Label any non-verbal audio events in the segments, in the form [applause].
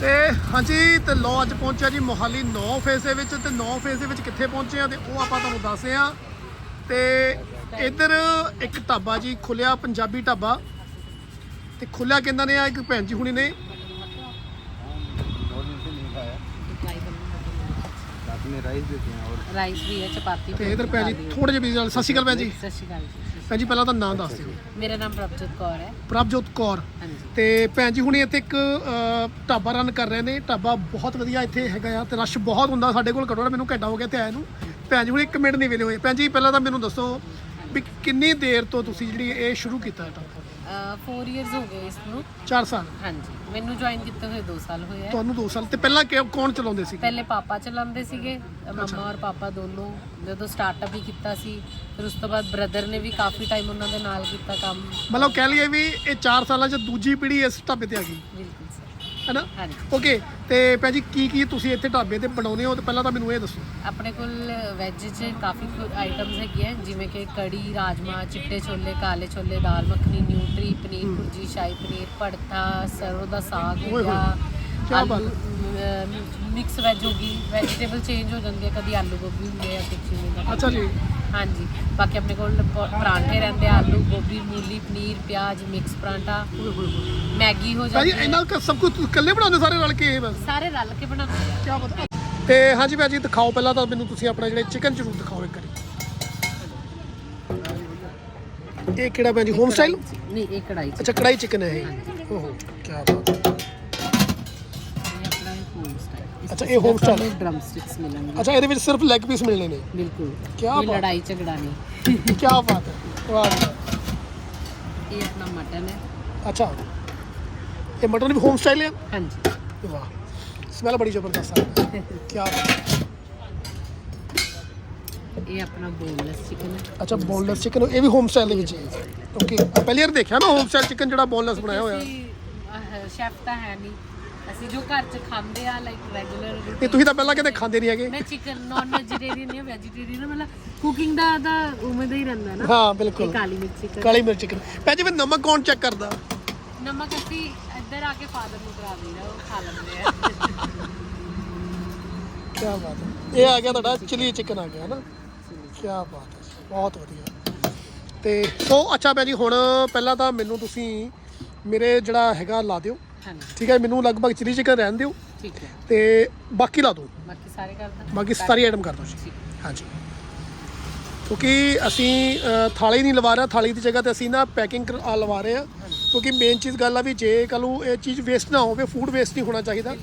ਤੇ ਹਾਂਜੀ, ਤੇ ਲੋ ਅੱਜ ਪਹੁੰਚਿਆ ਜੀ ਮੋਹਾਲੀ 9 ਫੇਸ ਦੇ ਵਿੱਚ ਤੇ 9 ਫੇਸ ਦੇ ਵਿੱਚ ਕਿੱਥੇ ਪਹੁੰਚੇ ਆ ਤੇ ਉਹ ਆਪਾਂ ਤੁਹਾਨੂੰ ਦੱਸਦੇ ਆ। ਤੇ ਇੱਧਰ ਇੱਕ ਢਾਬਾ ਜੀ ਖੁੱਲਿਆ ਪੰਜਾਬੀ ਢਾਬਾ। ਤੇ ਖੁੱਲਿਆ ਕਹਿੰਦਾ ਨੇ ਆ? ਇੱਕ ਭੈਣ ਜੀ ਹੁਣੀ ਨੇ। साथ में राइस देते हैं और ਰਾਈਸ ਵੀ ਹੈ ਚਪਾਤੀ ਤੇ ਇੱਧਰ ਭੈਣ ਜੀ ਥੋੜੇ ਜਿਹੇ ਬਿਜ਼ੀ ਸਤਿ ਸ਼੍ਰੀ ਅਕਾਲ ਭੈਣ ਜੀ ਸਤਿ ਸ਼੍ਰੀ ਅਕਾਲ ਜੀ ਭੈਣ ਜੀ ਪਹਿਲਾਂ ਤਾਂ ਨਾਮ ਦੱਸ ਦਿਓ ਮੇਰਾ ਨਾਮ ਪ੍ਰਭਜੋਤ ਕੌਰ ਹੈ ਪ੍ਰਭਜੋਤ ਕੌਰ ਹਾਂਜੀ ਤੇ ਭੈਣ ਜੀ ਹੁਣੀ ਇੱਥੇ ਇੱਕ ਅ, ਢਾਬਾ ਰਨ ਕਰ ਰਹੇ ਨੇ ਢਾਬਾ ਬਹੁਤ ਵਧੀਆ ਇੱਥੇ ਹੈਗਾ ਆ ਤੇ ਰਸ਼ ਬਹੁਤ ਹੁੰਦਾ ਸਾਡੇ ਕੋਲ ਘੱਟੋ ਘੱਟ ਮੈਨੂੰ ਘੰਟਾ ਹੋ ਗਿਆ ਤੇ ਆਇਆ ਨੂੰ ਭੈਣ ਜੀ ਹੁਣੀ ਇੱਕ ਮਿੰਟ ਨਹੀਂ ਵੇਲੇ ਹੋਏ ਭੈਣ ਜੀ ਪਹਿਲਾਂ ਤਾਂ ਮੈਨੂੰ ਦੱਸੋ ਵੀ ਕਿੰਨੀ ਦੇਰ ਤੋਂ ਤੁਸੀਂ ਜਿਹੜੀ ਇਹ ਸ਼ੁਰੂ ਕੀਤਾ ਹੈ ਢਾਬਾ 4 ਇਅਰਸ ਹੋ ਗਏ ਇਸ ਨੂੰ 4 ਸਾਲ। ਹਾਂਜੀ। ਮੈਨੂੰ ਜੁਆਇਨ ਕੀਤੇ ਹੋਏ 2 ਸਾਲ ਹੋਏ ਤੁਹਾਨੂੰ 2 ਸਾਲ ਤੇ ਪਹਿਲਾਂ ਕਿ- ਕੌਣ ਚਲਾਉਂਦੇ ਸੀ ਪਹਿਲੇ ਪਾਪਾ ਚਲਾਉਂਦੇ ਸੀਗੇ ਮਮਾ ਔਰ ਪਾਪਾ ਦੋਨੋਂ। ਜਦੋਂ ਸਟਾਰਟਅਪ ਹੀ ਕੀਤਾ ਸੀ ਫਿਰ ਉਸ ਤੋਂ ਬਾਅਦ ਬ੍ਰਦਰ ਨੇ ਵੀ ਕਾਫੀ ਟਾਈਮ ਉਹਨਾਂ ਦੇ ਨਾਲ ਕੀਤਾ ਕੰਮ। ਮਤਲਬ ਕਹਿ ਲਈਏ ਵੀ ਇਹ 4 ਸਾਲਾਂ 'ਚ ਦੂਜੀ ਪੀੜ੍ਹੀ ਇਸ ਢਾਬੇ ਤੇ ਆ ਗਈ। ਬਿਲਕੁਲ। ਸਰ ਹੈਨਾ? ਹਾਂਜੀ। ਓਕੇ ਤੇ ਭੈਣ ਜੀ ਕੀ ਕੀ ਤੁਸੀਂ ਇੱਥੇ ਢਾਬੇ ਤੇ ਬਣਾਉਂਦੇ ਹੋ? ਤੇ ਪਹਿਲਾਂ ਤਾਂ ਮੈਨੂੰ ਇਹ ਦੱਸੋ। ਆਪਣੇ ਕੋਲ ਵੈਜ 'ਚ ਕਾਫੀ ਆਈਟਮਸ ਹੈਗੀਆਂ ਜਿਵੇਂ ਕਿ ਕੜੀ ਰਾਜਮਾ ਚਿੱਟੇ ਛੋਲੇ ਕਾਲੇ ਛੋਲੇ ਦਾਲ ਮੱਖਣੀ ਨਿਊਟਰੀ ਪਨੀਰ ਭੁਰਜੀ ਸ਼ਾਹੀ ਪਨੀਰ ਭੜਥਾ ਸਰੋਂ ਦਾ ਸਾਗ ਹੋ। ਗਿਆ ਕਿਆ ਬਾਤ ਮਿਕਸ ਵੈਜ ਹੋ ਗਈ ਵੈਜੀਟੇਬਲ ਚੇਂਜ ਹੋ ਜਾਂਦੀ ਕਦੀ ਆਲੂ ਗੋਭੀ ਹੁੰਦੇ ਆ ਟਿੱਕੀ ਹੁੰਦੀ ਅੱਛਾ ਜੀ। ਹਾਂਜੀ। ਬਾਕੀ ਆਪਣੇ ਕੋਲ ਪ- ਪਰਾਂਠੇ ਰਹਿੰਦੇ ਆ, ਆਲੂ ਗੋਭੀ ਮੂਲੀ ਪਨੀਰ ਪਿਆਜ਼ ਮਿਕਸ ਪਰਾਂਠਾ ਮੈਗੀ ਹੋ ਭਾਜੀ ਜਾਂਦੀ ਹੈ। ਇਹਨਾਂ ਦਾ ਸਭ ਕੁਝ ਇਕੱਲੇ ਬਣਾਉਂਦੇ ਸਾਰੇ ਰਲ ਕੇ ਇਹ ਬਸ? ਸਾਰੇ ਰਲ ਕੇ ਬਣਾਉਂਦੇ ਆ। ਕੀ ਪਤਾ। ਤੇ ਹਾਂਜੀ ਭਾਜੀ ਦਿਖਾਓ ਪਹਿਲਾਂ ਤਾਂ ਮੈਨੂੰ ਤੁਸੀਂ ਆਪਣਾ ਜਿਹੜੇ ਚਿਕਨ ਜ਼ਰੂਰ ਦਿਖਾਓ ਇੱਕ ਵਾਰੀ। ਇਹ ਕਿਹੜਾ ਭਾਜੀ ਹੋਮ ਸਟਾਈਲ ਨਹੀਂ ਇਹ ਕੜਾਈ ਚ। ਅੱਛਾ ਕੜਾਈ ਚਿਕਨ ਹੈ ਇਹ। ਓਹੋ ਕੀ ਬਾਤ ਹੈ। ਅੱਛਾ, ਇਹ home style। ਡਰਮ ਸਟਿਕਸ ਮਿਲਣਗੇ। ਅੱਛਾ ਇਹਦੇ ਵਿੱਚ ਸਿਰਫ ਲੈਗ ਪੀਸ ਮਿਲਣੇ ਨੇ? ਬਿਲਕੁਲ। ਕਿਆ ਇਹ ਬਾਤ। ਲੜਾਈ ਝਗੜਾ ਨਹੀਂ। ਕੀ ਬਾਤ ਹੈ। ਵਾਹ। ਜੀ। ਇਹ ਆਪਣਾ ਮਟਨ ਹੈ। ਅੱਛਾ। ਇਹ ਮਟਨ ਵੀ ਹੋਮ ਸਟਾਈਲ ਹੈ ਹਾਂਜੀ। ਵਾਹ। ਸਮੈਲ ਬੜੀ ਜ਼ਬਰਦਸਤ ਆ। ਕੀ ਬਾਤ। ਹੈ। ਇਹ ਆਪਣਾ ਬੋਨਲੈਸ ਚਿਕਨ ਹੈ। ਅੱਛਾ ਬੋਨਲੈਸ ਚਿਕਨ ਇਹ ਵੀ ਹੋਮ ਸਟਾਈਲ ਦੇ ਵਿੱਚ ਹੈ ਓਕੇ ਪਹਿਲੀ ਵਾਰ ਦੇਖਿਆ ਮੈਂ ਹੋਮ ਸਟਾਈਲ ਚਿਕਨ ਜਿਹੜਾ ਬੋਨਲੈਸ ਬਣਾਇਆ ਹੋਇਆ। ਸ਼ੈਫ ਤਾਂ ਹੈ ਨਹੀਂ। ਅਸੀਂ ਜੋ ਘਰ ਚ ਖਾਂਦੇ ਆ ਲਾਈਕ ਰੈਗੂਲਰ ਇਹ ਤੁਸੀਂ ਤਾਂ ਪਹਿਲਾਂ ਕਿਤੇ ਖਾਂਦੇ ਨਹੀਂ ਹੈਗੇ। ਮੈਂ ਚਿਕਨ ਨਾਨ ਵੈਜੀਟੇਰੀਅਨ ਨਹੀਂ ਵੈਜੀਟੇਰੀਅਨ ਮਤਲਬ ਕੁਕਿੰਗ ਦਾ ਦਾ ਹੀ ਰਹਿੰਦਾ ਨਾ। ਹਾਂ ਬਿਲਕੁਲ। ਕਾਲੀ ਮਿਰਚ ਚਿਕਨ ਕਾਲੀ ਮਿਰਚ ਚਿਕਨ ਭੈਣ ਜੀ ਫਿਰ ਨਮਕ ਕੌਣ ਚੈੱਕ ਕਰਦਾ? ਨਮਕ ਅਸੀਂ ਇੱਧਰ ਆ ਕੇ ਫਾਦਰ ਨੂੰ ਕਰਾ ਦਈਦਾ ਉਹ ਖਾ ਲੈਂਦੇ ਆ। ਕੀ ਬਾਤ ਹੈ। ਇਹ ਆ ਗਿਆ ਤੁਹਾਡਾ ਚਿਲੀ ਚਿਕਨ ਆ ਗਿਆ ਨਾ ਕੀ ਬਾਤ ਹੈ। ਬਹੁਤ ਵਧੀਆ। ਤੇ ਸੋ ਅੱਛਾ ਭੈਣ ਜੀ ਹੁਣ ਪਹਿਲਾਂ ਤਾਂ ਮੈਨੂੰ ਤੁਸੀਂ ਮੇਰੇ ਜਿਹੜਾ ਹੈਗਾ ਲਾ ਦਿਓ। ਹਾਂਜੀ। ਠੀਕ ਹੈ ਮੈਨੂੰ ਲਗਭਗ ਚਿਲੀ ਚਿਕਨ ਰਹਿਣ ਦਿਓ। ਠੀਕ ਹੈ। ਤੇ ਬਾਕੀ ਲਾ ਦਿਓ ਬਾਕੀ ਸਾਰੇ ਕਰਦਾ ਬਾਕੀ ਸਾਰੀ ਆਈਟਮ ਕਰ ਦਿਓ ਜੀ। ਹਾਂਜੀ। ਕਿਉਂਕਿ ਅਸੀਂ ਥਾਲੀ ਨਹੀਂ ਲਵਾ ਰਹੇ ਥਾਲੀ ਦੀ ਜਗ੍ਹਾ ਤੇ ਅਸੀਂ ਨਾ ਪੈਕਿੰਗ ਲਵਾ ਰਹੇ ਆ ਕਿਉਂਕਿ ਮੇਨ ਚੀਜ਼ ਗੱਲ ਆ ਵੀ ਜੇ ਕੱਲ੍ਹ ਨੂੰ ਇਹ ਚੀਜ਼ ਵੇਸਟ ਨਾ ਹੋਵੇ ਫੂਡ ਵੇਸਟ ਨਹੀਂ ਹੋਣਾ ਚਾਹੀਦਾ।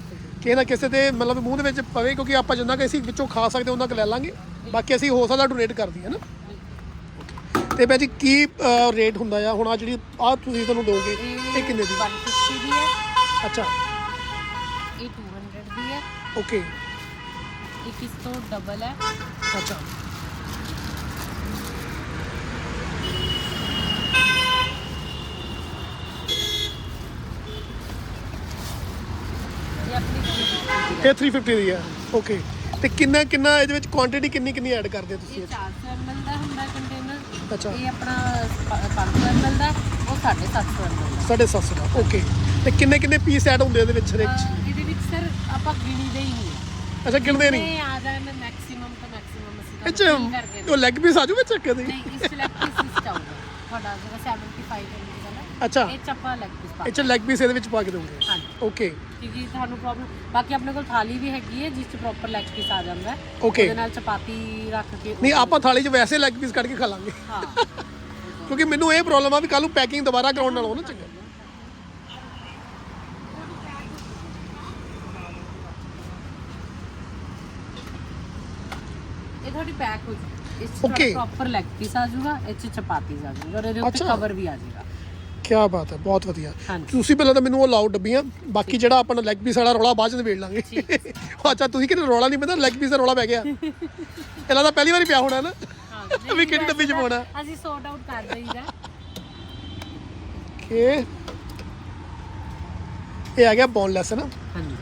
ਕਿਸੇ ਨਾ ਕਿਸੇ ਦੇ ਮਤਲਬ ਮੂੰਹ ਦੇ ਵਿੱਚ ਪਵੇ ਕਿਉਂਕਿ ਆਪਾਂ ਜਿੰਨਾ ਕਿ ਅਸੀਂ ਵਿੱਚੋਂ ਖਾ ਸਕਦੇ ਉਹਨਾਂ ਕੁ ਲੈ ਲਾਂਗੇ। ਬਾਕੀ ਅਸੀਂ ਹੋ ਸਕਦਾ ਡੋਨੇਟ ਕਰ ਦਈਏ ਨਾ। ਤੇ ਭਾਜੀ ਕੀ ਰੇਟ ਹੁੰਦਾ ਆ? ਹੁਣ ਆ ਜਿਹੜੀ ਆ ਤੁਸੀਂ ਤੁਹਾਨੂੰ ਦੋਗੇ ਇਹ ਕਿੰਨੇ ਦੀ? 150 ਦੀ ਹੈ ਅੱਛਾ। ਇਹ 200 ਦੀ ਹੈ। ਓਕੇ ਇੱਕ ਇਸ ਤੋਂ ਡਬਲ ਹੈ। ਅੱਛਾ। ਇਹ ਆਪਣੀ 350 ਦੀ ਹੈ ਇਹ 350 ਦੀ ਆ ਓਕੇ ਤੇ ਕਿੰਨਾ ਕਿੰਨਾ ਇਹਦੇ ਵਿੱਚ ਕੁਆਂਟੀਟੀ ਕਿੰਨੀ ਕਿੰਨੀ ਐਡ ਕਰਦੇ ਹੋ ਤੁਸੀਂ? ਇਹ 400 ml ਦਾ ਹੁੰਦਾ ਕੰਟੇਨਰ ਅੱਛਾ। ਇਹ ਆਪਣਾ 500 ml ਦਾ ਉਹ 750 ml ਦਾ। 750 ਦਾ। ਓਕੇ ਤੇ ਕਿੰਨੇ ਕਿੰਨੇ ਪੀਸ ਐਡ ਹੁੰਦੇ ਇਹਦੇ ਵਿੱਚ ਹਰੇਕ ਚ? ਅਹ ਇਹਦੇ ਵਿੱਚ ਸਰ ਆਪਾਂ ਗਿਣੀਦੇ ਹੀ ਨਹੀਂ। ਅੱਛਾ ਗਿਣਦੇ ਨਹੀਂ? ਇਹ ਆ ਜਾਣ ਮੈਕਸਿਮਮ ਤੋਂ ਮੈਕਸਿਮਮ ਅਸੀਂ ਤੁਹਾਨੂੰ fill ਕਰਕੇ ਚ ਉਹ ਲੈਗ ਪੀਸ ਆਜੂ ਵਿੱਚ ਕਦੇ ਨਹੀਂ ਇਸ ਲੈਗ ਪੀਸ ਵਿੱਚ ਆਊਗਾ ਤੁਹਾਡਾ ਜਿਹੜਾ 75 ml ਦਾ ਨਾ ਅੱਛਾ। ਇਹ ਚੱਪਾ ਲੈਗ ਪੀਸ ਪਾ ਚ ਲੈਗ ਪੀਸ ਇਹਦੇ ਵਿੱਚ ਪਾ ਕੇ ਦੋਗੇ ਹਾਂਜੀ। ਓਕੇ ਕਿਉਂਕਿ ਤੁਹਾਨੂੰ ਪ੍ਰੋਬਲਮ ਬਾਕੀ ਆਪਣੇ ਕੋਲ ਥਾਲੀ ਵੀ ਹੈਗੀ ਹੈ ਜਿਸ 'ਚ ਪ੍ਰੋਪਰ ਲੈਗ ਪੀਸ ਆ ਜਾਂਦਾ ਹੈ। Okay. ਉਹਦੇ ਨਾਲ ਚਪਾਤੀ ਰੱਖ ਕੇ ਨਹੀਂ ਆਪਾਂ ਥਾਲੀ 'ਚ ਵੈਸੇ ਲੈਗ ਪੀਸ ਕੱਢ ਕੇ ਖਾ ਲਾਂਗੇ। ਹਾਂ। ਕਿਉਂਕਿ ਮੈਨੂੰ ਇਹ ਪ੍ਰੋਬਲਮ ਆ ਵੀ ਕੱਲ ਨੂੰ ਪੈਕਿੰਗ ਦੁਬਾਰਾ ਕਰਾਉਣ ਨਾਲ ਹੋਣਾ ਚੰਗਾ। ਤੁਹਾਡੀ ਪੈਕ ਹੋ ਜੂ ਇਸ Okay. ਪ੍ਰੋਪਰ ਲੈਗ ਪੀਸ ਆ ਜਾਊਗਾ ਇਹ 'ਚ ਚਪਾਤੀ ਆ ਜਾਊਗਾ ਔਰ ਇਹਦੇ ਉੱਤੇ ਅੱਛਾ। ਕਵਰ ਵੀ ਆ ਜਾਏਗਾ। ਕੀ ਬਾਤ ਹੈ ਬਹੁਤ ਵਧੀਆ। ਹਾਂਜੀ। ਤੁਸੀਂ ਪਹਿਲਾਂ ਤਾਂ ਮੈਨੂੰ ਉਹ ਲਾਓ ਡੱਬੀਆਂ ਬਾਕੀ ਜਿਹੜਾ ਆਪਣਾ ਲੈਗ ਪੀਸ ਵਾਲਾ ਰੌਲਾ ਬਾਅਦ ਚ ਨਿਬੇੜ ਲਾਂਗੇ। [laughs] ਅੱਛਾ ਤੁਸੀਂ ਕਿਹਨੇ ਰੌਲਾ ਨਹੀਂ ਪੈਂਦਾ ਲੈਗ ਪੀਸ ਦਾ ਰੌਲਾ ਪੈ ਗਿਆ। ਇਹਨਾਂ ਦਾ ਪਹਿਲੀ ਵਾਰੀ ਪਿਆ ਹੋਣਾ ਨਾ। ਹਾਂ ਵੀ ਕਿਹੜੀ ਡੱਬੀ 'ਚ ਪਾਉਣਾ। ਅਸੀਂ ਸੌਟ ਆਊਟ ਕਰ ਦਈਦਾ। ਕਿ ਇਹ ਆ ਗਿਆ ਬੋਨਲੈਸ ਹੈ ਨਾ? ਹਾਂਜੀ।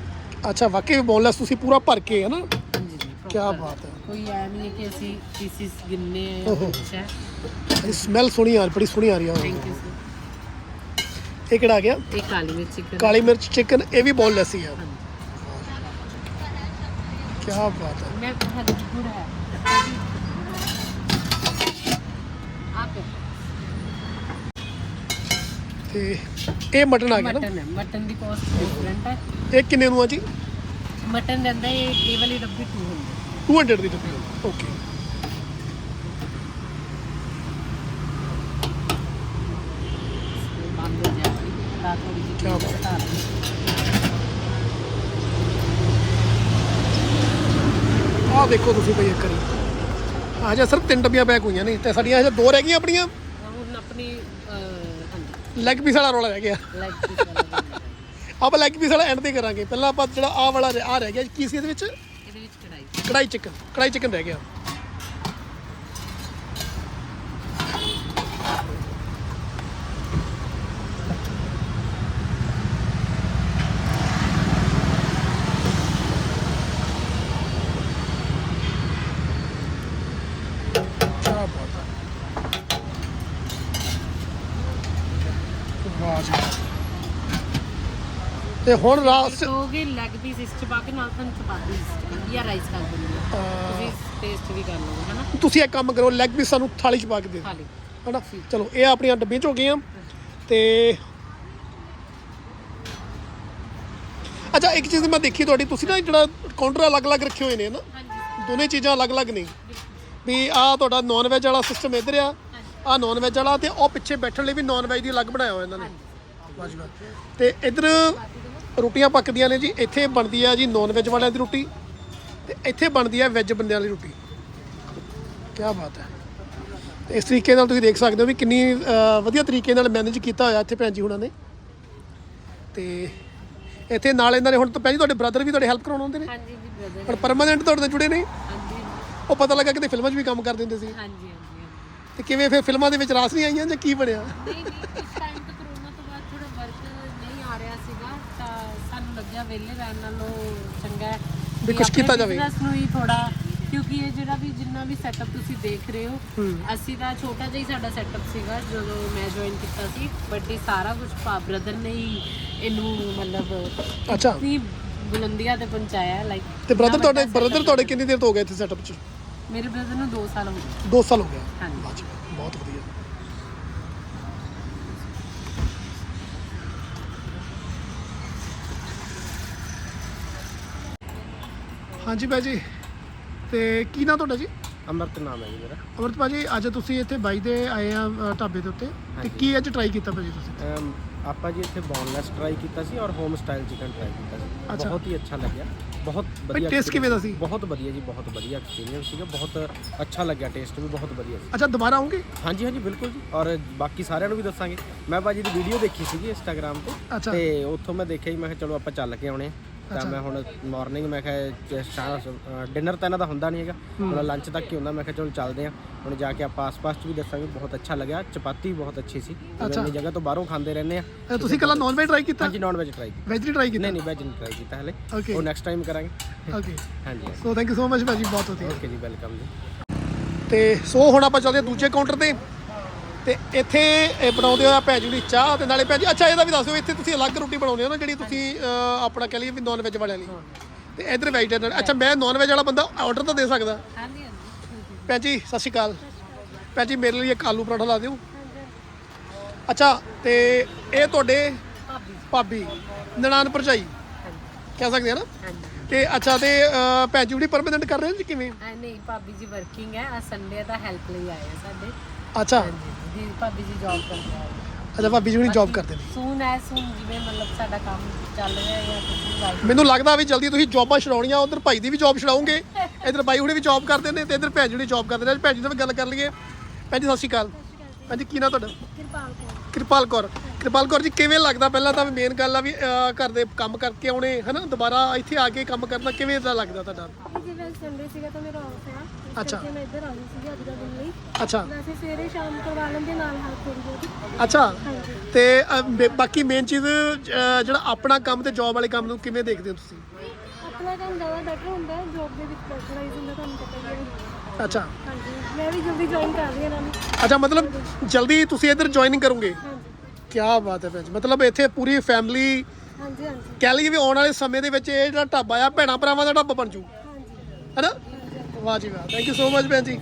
ਅੱਛਾ ਵਾਕਈ ਬੋਨਲੈਸ ਤੁਸੀਂ ਪੂਰਾ ਭਰ ਕੇ ਹੈ ਨਾ? ਹਾਂਜੀ ਜੀ ਕੀ। ਬਾਤ ਹੈ। ਕੋਈ ਐ ਨਹੀਂ ਹੈ ਕਿ ਅਸੀਂ ਪੀਸਿਸ ਗਿਣਨੇ ਆ ਜਾਂ ਓਹੋ। ਕੁਛ ਹੈ ਇਹ ਸਮੈਲ ਸੋਹਣੀ ਆ ਰਹੀ ਬੜੀ ਸੋਹਣੀ ਆ ਰਹੀ ਆ ਥੈਂਕ ਯੂ ਸਰ ਇਹ ਕਿਹੜਾ ਆ ਗਿਆ ਇਹ ਕਾਲੀ ਮਿਰਚ ਚਿਕਨ ਕਾਲੀ ਮਿਰਚ ਚਿਕਨ ਇਹ ਵੀ ਬੋਨਲੈਸ ਹੀ ਆ ਹਾਂਜੀ ਕੀ ਬਾਤ ਹੈ मैं हद गुड़ है आप ਤੇ ਇਹ ਮਟਨ ਆ ਗਿਆ ਨਾ मटन है मटन की कॉस्ट डिफरेंट है ਇਹ ਕਿੰਨੇ ਨੂੰ ਆ ਜੀ मटन रहता है ये ये वाली डब्बी टू 200 ਦੀ ਡੱਬੀ ਆ ਦੇਖੋ ਤੁਸੀਂ ਭਈ ਕਰੀ ਆ ਜਾ ਸਿਰਫ ਤਿੰਨ ਡੱਬੀਆਂ ਪੈਕ ਹੋਈਆਂ ਨੇ ਤੇ ਸਾਡੀਆਂ ਹਜੇ ਦੋ ਰਹਿ ਗਈਆਂ ਆਪਣੀਆਂ। ਆਪਣੀ ਲੈਗ ਪੀਸ ਵਾਲਾ ਰੋਲਾ ਰਹਿ ਗਿਆ। ਆਪਾਂ ਲੈਗ ਪੀਸ ਵਾਲਾ ਐਂਡ ਤੇ ਕਰਾਂਗੇ। ਪਹਿਲਾਂ ਆਪਾਂ ਜਿਹੜਾ ਆ ਵਾਲਾ ਆ ਰਹਿ ਗਿਆ ਕੀ ਸੀ ਇਹਦੇ ਵਿੱਚ? ਕੜਾਈ ਚਿਕਨ ਕੜਾਈ ਚਿਕਨ ਰਹਿ ਗਿਆ। ਤੇ ਹੁਣ ਰਾਸ ਹੋਗੇ ਲੈਗ ਪੀਸ ਇਸ ਚ ਪਾ ਕੇ ਨਾਲ ਤੁਹਾਨੂੰ ਚਪਾਤੀ ਇਸ ਜਾਂ ਰਾਈਸ ਕਰ ਦਿੰਦੀ ਆ ਤੁਸੀਂ ਟੇਸਟ ਵੀ ਕਰ ਲਓਗੇ ਹਨਾ? ਤੁਸੀਂ ਇੱਕ ਕੰਮ ਕਰੋ ਲੈਗ ਪੀਸ ਸਾਨੂੰ ਥਾਲੀ 'ਚ ਪਾ ਕੇ ਦੇ ਦਿਓ। ਖਾਲੀ ਹਨਾ? ਚਲੋ ਇਹ ਆਪਣੀਆਂ ਡੱਬੀਆਂ 'ਚ ਹੋ ਗਈਆਂ। ਤੇ ਅੱਛਾ ਇੱਕ ਚੀਜ਼ ਮੈਂ ਦੇਖੀ ਤੁਹਾਡੀ ਤੁਸੀਂ ਨਾ ਜਿਹੜਾ ਕਾਊਂਟਰ ਅਲੱਗ-ਅਲੱਗ ਰੱਖੇ ਹੋਏ ਨੇ ਨਾ ਦੋਨੇ ਚੀਜ਼ਾਂ ਅਲੱਗ-ਅਲੱਗ ਨੇ। ਵੀ ਆ ਤੁਹਾਡਾ ਨਾਨ ਵੈਜ ਵਾਲਾ ਸਿਸਟਮ ਇੱਧਰ ਆ ਆ ਨਾਨ ਵੈਜ ਵਾਲਾ ਤੇ ਉਹ ਪਿੱਛੇ ਬੈਠਣ ਲਈ ਵੀ ਨਾਨ ਵੈਜ ਦੀ ਅਲੱਗ ਬਣਾਇਆ ਹੋਇਆ ਇਹਨਾਂ ਨੇ। ਤੇ ਇੱਧਰ ਰੋਟੀਆਂ ਪੱਕਦੀਆਂ ਨੇ ਜੀ। ਇੱਥੇ ਬਣਦੀ ਆ ਜੀ ਨਾਨ ਵੈਜ ਵਾਲਿਆਂ ਦੀ ਰੋਟੀ ਤੇ ਇੱਥੇ ਬਣਦੀ ਆ ਵੈਜ ਬੰਦਿਆਂ ਵਾਲੀ ਰੋਟੀ। ਕੀ ਬਾਤ ਹੈ। ਇਸ ਤਰੀਕੇ ਨਾਲ ਤੁਸੀਂ ਦੇਖ ਸਕਦੇ ਹੋ ਵੀ ਕਿੰਨੀ ਵਧੀਆ ਤਰੀਕੇ ਨਾਲ ਮੈਨੇਜ ਕੀਤਾ ਹੋਇਆ ਇੱਥੇ ਭੈਣ ਜੀ ਹੁਣਾਂ ਨੇ। ਤੇ ਇੱਥੇ ਨਾਲ ਇਹਨਾਂ ਨੇ ਹੁਣ ਤਾਂ ਭੈਣ ਜੀ ਤੁਹਾਡੇ ਬ੍ਰਦਰ ਵੀ ਤੁਹਾਡੇ ਹੈਲਪ ਕਰਾਉਣ ਆਉਂਦੇ ਨੇ। ਹਾਂਜੀ ਜੀ ਬ੍ਰਦਰ ਪਰ ਪਰਮਾਨੈਂਟ ਤੁਹਾਡੇ ਨਾਲ ਜੁੜੇ ਨੇ। ਹਾਂਜੀ। ਉਹ ਪਤਾ ਲੱਗਾ ਕਿ ਫਿਲਮਾਂ 'ਚ ਵੀ ਕੰਮ ਕਰਦੇ ਹੁੰਦੇ ਸੀ। ਹਾਂਜੀ ਤੇ ਕਿਵੇਂ ਫਿਰ ਫਿਲਮਾਂ ਦੇ ਵਿੱਚ ਰਾਸ ਨਹੀਂ ਆਈਆਂ ਜਾਂ ਕੀ ਬਣਿਆ? ਨਹੀਂ ਨਹੀਂ ਇਸ ਟਾਈਮ ਤੋਂ ਕਰੋਨਾ ਤੋਂ ਬਾਅਦ ਥੋੜਾ ਵਰਕ ਨਹੀਂ ਆ ਰਿਹਾ ਤਾਂ ਲੱਗਿਆ ਵਿਹਲੇ ਰਹਿਣ ਨਾਲੋਂ ਚੰਗਾ ਹੈ ਵੀ ਕੁਛ ਕੀਤਾ ਜਾਵੇ। ਬਿਜ਼ਨਸ ਨੂੰ ਹੀ ਥੋੜਾ ਕਿਉਂਕਿ ਇਹ ਜਿਹੜਾ ਵੀ ਜਿੰਨਾ ਵੀ ਸੈਟਅਪ ਤੁਸੀਂ ਦੇਖ ਰਹੇ ਹੋ ਅਸੀਂ ਤਾਂ ਛੋਟਾ ਜਿਹਾ ਹੀ ਸਾਡਾ ਸੈਟਅਪ ਸੀਗਾ ਜਦੋਂ ਮੈਂ ਜੁਆਇਨ ਕੀਤਾ ਸੀ ਬਟ ਇਹ ਸਾਰਾ ਕੁਝ ਪਾ ਬ੍ਰਦਰ ਨੇ ਹੀ ਇਹਨੂੰ ਮਤਲਬ ਅੱਛਾ। ਇਤਨੀ ਬੁਲੰਦੀਆਂ ਤੇ ਪਹੁੰਚਾਇਆ ਲਾਈਕ ਤੇ ਬ੍ਰਦਰ ਤੁਹਾਡੇ ਬ੍ਰਦਰ ਤੁਹਾਡੇ ਕਿੰਨੀ ਦੇਰ ਤੋਂ ਹੋ ਗਏ ਇੱਥੇ ਸੈਟਅਪ 'ਚ? ਮੇਰੇ ਬ੍ਰਦਰ ਨੂੰ 2 ਸਾਲ ਹੋ ਗਏ। 2 ਸਾਲ ਹੋ ਗਿਆ ਹਾਂਜੀ। ਵਾਹ ਜੀ, ਬਹੁਤ ਵਧੀਆ। ਹਾਂਜੀ ਭਾਈ ਜੀ। ਤੇ ਕੀ ਨਾਂ ਤੁਹਾਡਾ ਜੀ? ਅਮਰਤ ਨਾਮ ਹੈ ਜੀ ਮੇਰਾ। ਅਮਰਤ ਭਾਜੀ ਅੱਜ ਤੁਸੀਂ ਇੱਥੇ ਬਾਈ ਦੇ ਆਏ ਆ ਅ, ਢਾਬੇ ਦੇ ਉੱਤੇ। ਤੇ। ਕੀ ਅੱਜ ਟਰਾਈ ਕੀਤਾ ਭਾਜੀ ਤੁਸੀਂ? ਅਮ, ਆਪਾਂ ਜੀ ਇੱਥੇ ਬੋਨਲੈਸ ਟਰਾਈ ਕੀਤਾ ਸੀ ਔਰ ਹੋਮ ਸਟਾਈਲ ਚਿਕਨ ਟਰਾਈ ਕੀਤਾ ਸੀ। ਅੱਛਾ। ਬਹੁਤ ਹੀ ਅੱਛਾ ਲੱਗਿਆ। ਬਹੁਤ ਵਧੀਆ ਟੇਸਟ ਕਿਵੇਂ ਦਾ ਸੀ? ਬਹੁਤ ਵਧੀਆ ਜੀ ਬਹੁਤ ਵਧੀਆ ਐਕਸਪੀਰੀਅੰਸ ਸੀਗਾ। ਬਹੁਤ ਅੱਛਾ ਲੱਗਿਆ ਟੇਸਟ ਵੀ ਬਹੁਤ ਵਧੀਆ ਸੀ। ਅੱਛਾ ਦੁਬਾਰਾ ਆਉਂਗੇ ਹਾਂਜੀ ਹਾਂਜੀ ਬਿਲਕੁਲ ਜੀ। ਔਰ ਬਾਕੀ ਸਾਰਿਆਂ ਨੂੰ ਵੀ ਦੱਸਾਂਗੇ। ਮੈਂ ਭਾਜੀ ਦੀ ਵੀਡੀਓ ਦੇਖੀ ਸੀਗੀ ਇੰਸਟਾਗ੍ਰam ਤੇ। ਅੱਛਾ। ਤੇ ਉੱਥੋਂ ਮੈਂ ਦੇਖਿਆ ਜੀ ਮੈਂ ਕਿਹਾ ਚਲੋ ਆਪਾਂ ਚੱਲ ਕੇ ਆਉਣੇ ਆ। ਤਾਂ। ਮੈਂ ਹੁਣ ਮਾਰਨਿੰਗ ਮੈਂ ਕਿਹਾ ਡਿਨਰ ਤਾਂ ਇਹਨਾਂ ਦਾ ਹੁੰਦਾ ਨਹੀਂ ਹੈਗਾ। ਹੁਣ ਲੰਚ ਤੱਕ ਹੀ ਹੁੰਦਾ ਮੈਂ ਕਿਹਾ ਚਲੋ ਚੱਲਦੇ ਆ ਹੁਣ ਜਾ ਕੇ ਆਪਾਂ ਆਸ-ਪਾਸ 'ਚ ਵੀ ਦੱਸਾਂਗੇ ਬਹੁਤ ਅੱਛਾ ਲੱਗਿਆ। ਚਪਾਤੀ ਬਹੁਤ ਅੱਛੀ ਸੀ। ਅੱਛਾ। ਜਗ੍ਹਾ ਤੋਂ ਬਾਹਰੋਂ ਖਾਂਦੇ ਰਹਿੰਦੇ ਆ ਤੁਸੀਂ ਕੱਲਾ ਨਾਨ ਵੈਜ ਟਰਾਈ ਕੀਤਾ? ਹਾਂਜੀ ਨਾਨ ਵੈਜ ਟਰਾਈ ਕੀਤਾ ਵੈਜ ਟਰਾਈ ਕੀਤਾ? ਨਹੀਂ ਨਹੀਂ ਵੈਜ ਨਹੀਂ ਟਰਾਈ ਕੀਤਾ ਹਲੇ. ਉਹ ਨੈਕਸਟ ਟਾਈਮ ਕਰਾਂਗੇ। ਓਕੇ ਹਾਂਜੀ so thank you so much ਭਾਜੀ ਬਹੁਤ ਵਧੀਆ। ਓਕੇ ਜੀ ਵੈਲਕਮ ਜੀ। ਤੇ ਸੋ ਹੁਣ ਆਪਾਂ ਚੱਲਦੇ ਦੂਜੇ ਕਾਊਂਟਰ ਤੇ। ਤੇ ਇੱਥੇ ਇਹ ਬਣਾਉਂਦੇ ਆ ਭੈਣ ਜੀ ਦੀ ਚਾਹ ਤੇ ਨਾਲੇ ਭੈਣ ਜੀ ਅੱਛਾ ਇਹਦਾ ਵੀ ਦੱਸ ਦਿਓ ਇੱਥੇ ਤੁਸੀਂ ਅਲੱਗ ਰੋਟੀ ਬਣਾਉਂਦੇ ਹੋ ਨਾ ਜਿਹੜੀ ਤੁਸੀਂ ਅਹ, ਆਪਣਾ ਕਹਿ ਲਈਏ ਵੀ ਨਾਨ ਵੈਜ ਵਾਲਿਆਂ ਲਈ? ਤੇ ਇਧਰ ਵੈਜੀਟੇਰੀਅਨ ਅੱਛਾ ਮੈਂ ਨਾਨ ਵੈਜ ਵਾਲਾ ਬੰਦਾ ਆਰਡਰ ਤਾਂ ਦੇ ਸਕਦਾ? ਹਾਂਜੀ ਹਾਂਜੀ। ਭੈਣ ਜੀ ਸਤਿ ਸ਼੍ਰੀ ਅਕਾਲ। ਭੈਣ ਜੀ ਮੇਰੇ ਲਈ ਇੱਕ ਆਲੂ ਪਰਾਠਾ ਲਾ ਦਿਓ। ਅੱਛਾ ਤੇ ਇਹ ਤੁਹਾਡੇ ਭਾਬੀ। ਨਨਾਨ ਭਰਜਾਈ? ਕਹਿ ਸਕਦੇ ਆ ਨਾ? ਤੇ ਅੱਛਾ ਤੇ ਅਹ, ਭੈਣ ਜੀ ਪਰਮਨੈਂਟ ਕਰ ਰਹੇ ਨੇ ਜੀ ਕਿਵੇਂ? ਆ ਨਹੀਂ ਭਾਬੀ ਜੀ ਵਰਕਿੰਗ ਹੈ। ਆ ਸੰਡੇ ਦਾ ਹੈਲਪ ਲਈ ਆਏ ਆ ਸਾਡੇ। ਅੱਛਾ। ਦੀ ਭਾਬੀ ਜੀ ਜੌਬ ਕਰਦੇ ਆ। ਅੱਛਾ ਭਾਬੀ ਜੀ ਹੁਣੀ ਜੌਬ ਕਰਦੇ ਨੇ। ਸੂਨ ਹੈ ਸੂਨ ਜਿਵੇਂ ਮਤਲਬ ਸਾਡਾ ਕੰਮ ਚੱਲ ਰਿਹਾ ਹੈ ਜਾਂ ਕੁਝ ਵੀ ਵਾਈ ਮੈਨੂੰ ਲੱਗਦਾ ਵੀ ਜਲਦੀ ਤੁਸੀਂ ਜੌਬਾਂ ਛਡਾਉਣੀਆਂ ਉਧਰ ਭਾਈ ਦੀ ਵੀ ਜੌਬ ਛਡਾਉਂਗੇ [laughs] ਇਧਰ ਬਾਈ ਹੁਣੇ ਵੀ ਜੌਬ ਕਰਦੇ ਨੇ ਤੇ ਇਧਰ ਭੈਣ ਜੀ ਹੁਣੀ ਜੌਬ ਕਰਦੇ ਨੇ। ਅੱਜ ਭੈਣ ਜੀ ਨਾਲ ਵੀ ਗੱਲ ਕਰ ਲਈਏ। ਭੈਣ ਜੀ ਸਤਿ ਸ਼੍ਰੀ ਅਕਾਲ। ਭੈਣ ਜੀ ਕੀ ਨਾਂ ਤੁਹਾਡਾ? ਕਿਰਪਾਲ ਕੌਰ। ਕਿਰਪਾਲ ਕੌਰ। ਕਿਰਪਾਲ ਕੌਰ ਜੀ ਕਿਵੇਂ ਲੱਗਦਾ ਪਹਿਲਾਂ ਤਾਂ ਮੇਨ ਗੱਲ ਆ ਵੀ ਅਹ, ਘਰ ਦੇ ਕੰਮ ਕਰਕੇ ਆਉਣੇ ਹਨਾ? ਦੁਬਾਰਾ ਇੱਥੇ ਆ ਕੇ ਕੰਮ ਕਰਨਾ ਕਿਵੇਂ ਦਾ ਲੱਗਦਾ ਤੁਹਾਡਾ? ਜਿਵੇਂ ਸੰਡੇ ਸੀਗਾ ਤਾਂ ਮੇਰਾ ਆਫ ਇਸ ਅੱਛਾ। ਕਰਕੇ ਮੈਂ ਇੱਧਰ ਆ ਗਈ ਸੀ ਅੱਜ ਦਾ ਦਿਨ ਲਈ। ਅੱਛਾ। ਵੈਸੇ ਸਵੇਰੇ ਸ਼ਾਮ ਕਰਵਾ ਲੈਂਦੇ ਨਾਲ ਹਾਲ ਥੋੜੀ ਬਹੁਤੀ ਅੱਛਾ। ਹਾਂਜੀ। ਤੇ ਬੇ- ਬਾਕੀ ਮੇਨ ਚੀਜ਼ ਜਿਹੜਾ ਆਪਣਾ ਕੰਮ ਤੇ ਜੌਬ ਵਾਲੇ ਕੰਮ ਨੂੰ ਕਿਵੇਂ ਦੇਖਦੇ ਹੋ ਤੁਸੀਂ? ਆਪਣਾ ਕੰਮ ਜ਼ਿਆਦਾ ਬੈਟਰ ਹੁੰਦਾ ਹੈ ਜੋਬ ਦੇ ਵਿੱਚ ਪ੍ਰੈਸ਼ਰਾਈਜ਼ ਹੁੰਦਾ ਤੁਹਾਨੂੰ ਪਤਾ ਹੀ ਹੈ। ਅੱਛਾ। ਹਾਂਜੀ। ਮੈਂ ਵੀ ਜਲਦੀ ਜੁਆਇਨ ਕਰ ਰਹੀ ਹਾਂ ਇਹਨਾਂ ਨੂੰ ਅੱਛਾ ਮਤਲਬ ਜਲਦੀ ਤੁਸੀਂ ਇੱਧਰ ਜੁਆਇਨਿੰਗ ਕਰੋਗੇ? ਕੀ ਬਾਤ ਹੈ ਭੈਣ ਜੀ। ਮਤਲਬ ਇੱਥੇ ਪੂਰੀ ਫੈਮਿਲੀ ਹਾਂਜੀ ਹਾਂਜੀ। ਕਹਿ ਲਈਏ ਵੀ ਆਉਣ ਵਾਲੇ ਸਮੇਂ ਦੇ ਵਿੱਚ ਇਹ ਜਿਹੜਾ ਢਾਬਾ ਆ ਭੈਣਾ ਭਰਾਵਾਂ ਦਾ ਢਾਬਾ ਬਣ ਜੂ। ਹਾਂਜੀ। ਹੈਨਾ? ਵਾਹ ਜੀ ਵਾਹ। ਥੈਂਕ ਯੂ ਸੋ ਮਚ ਭੈਣ ਜੀ।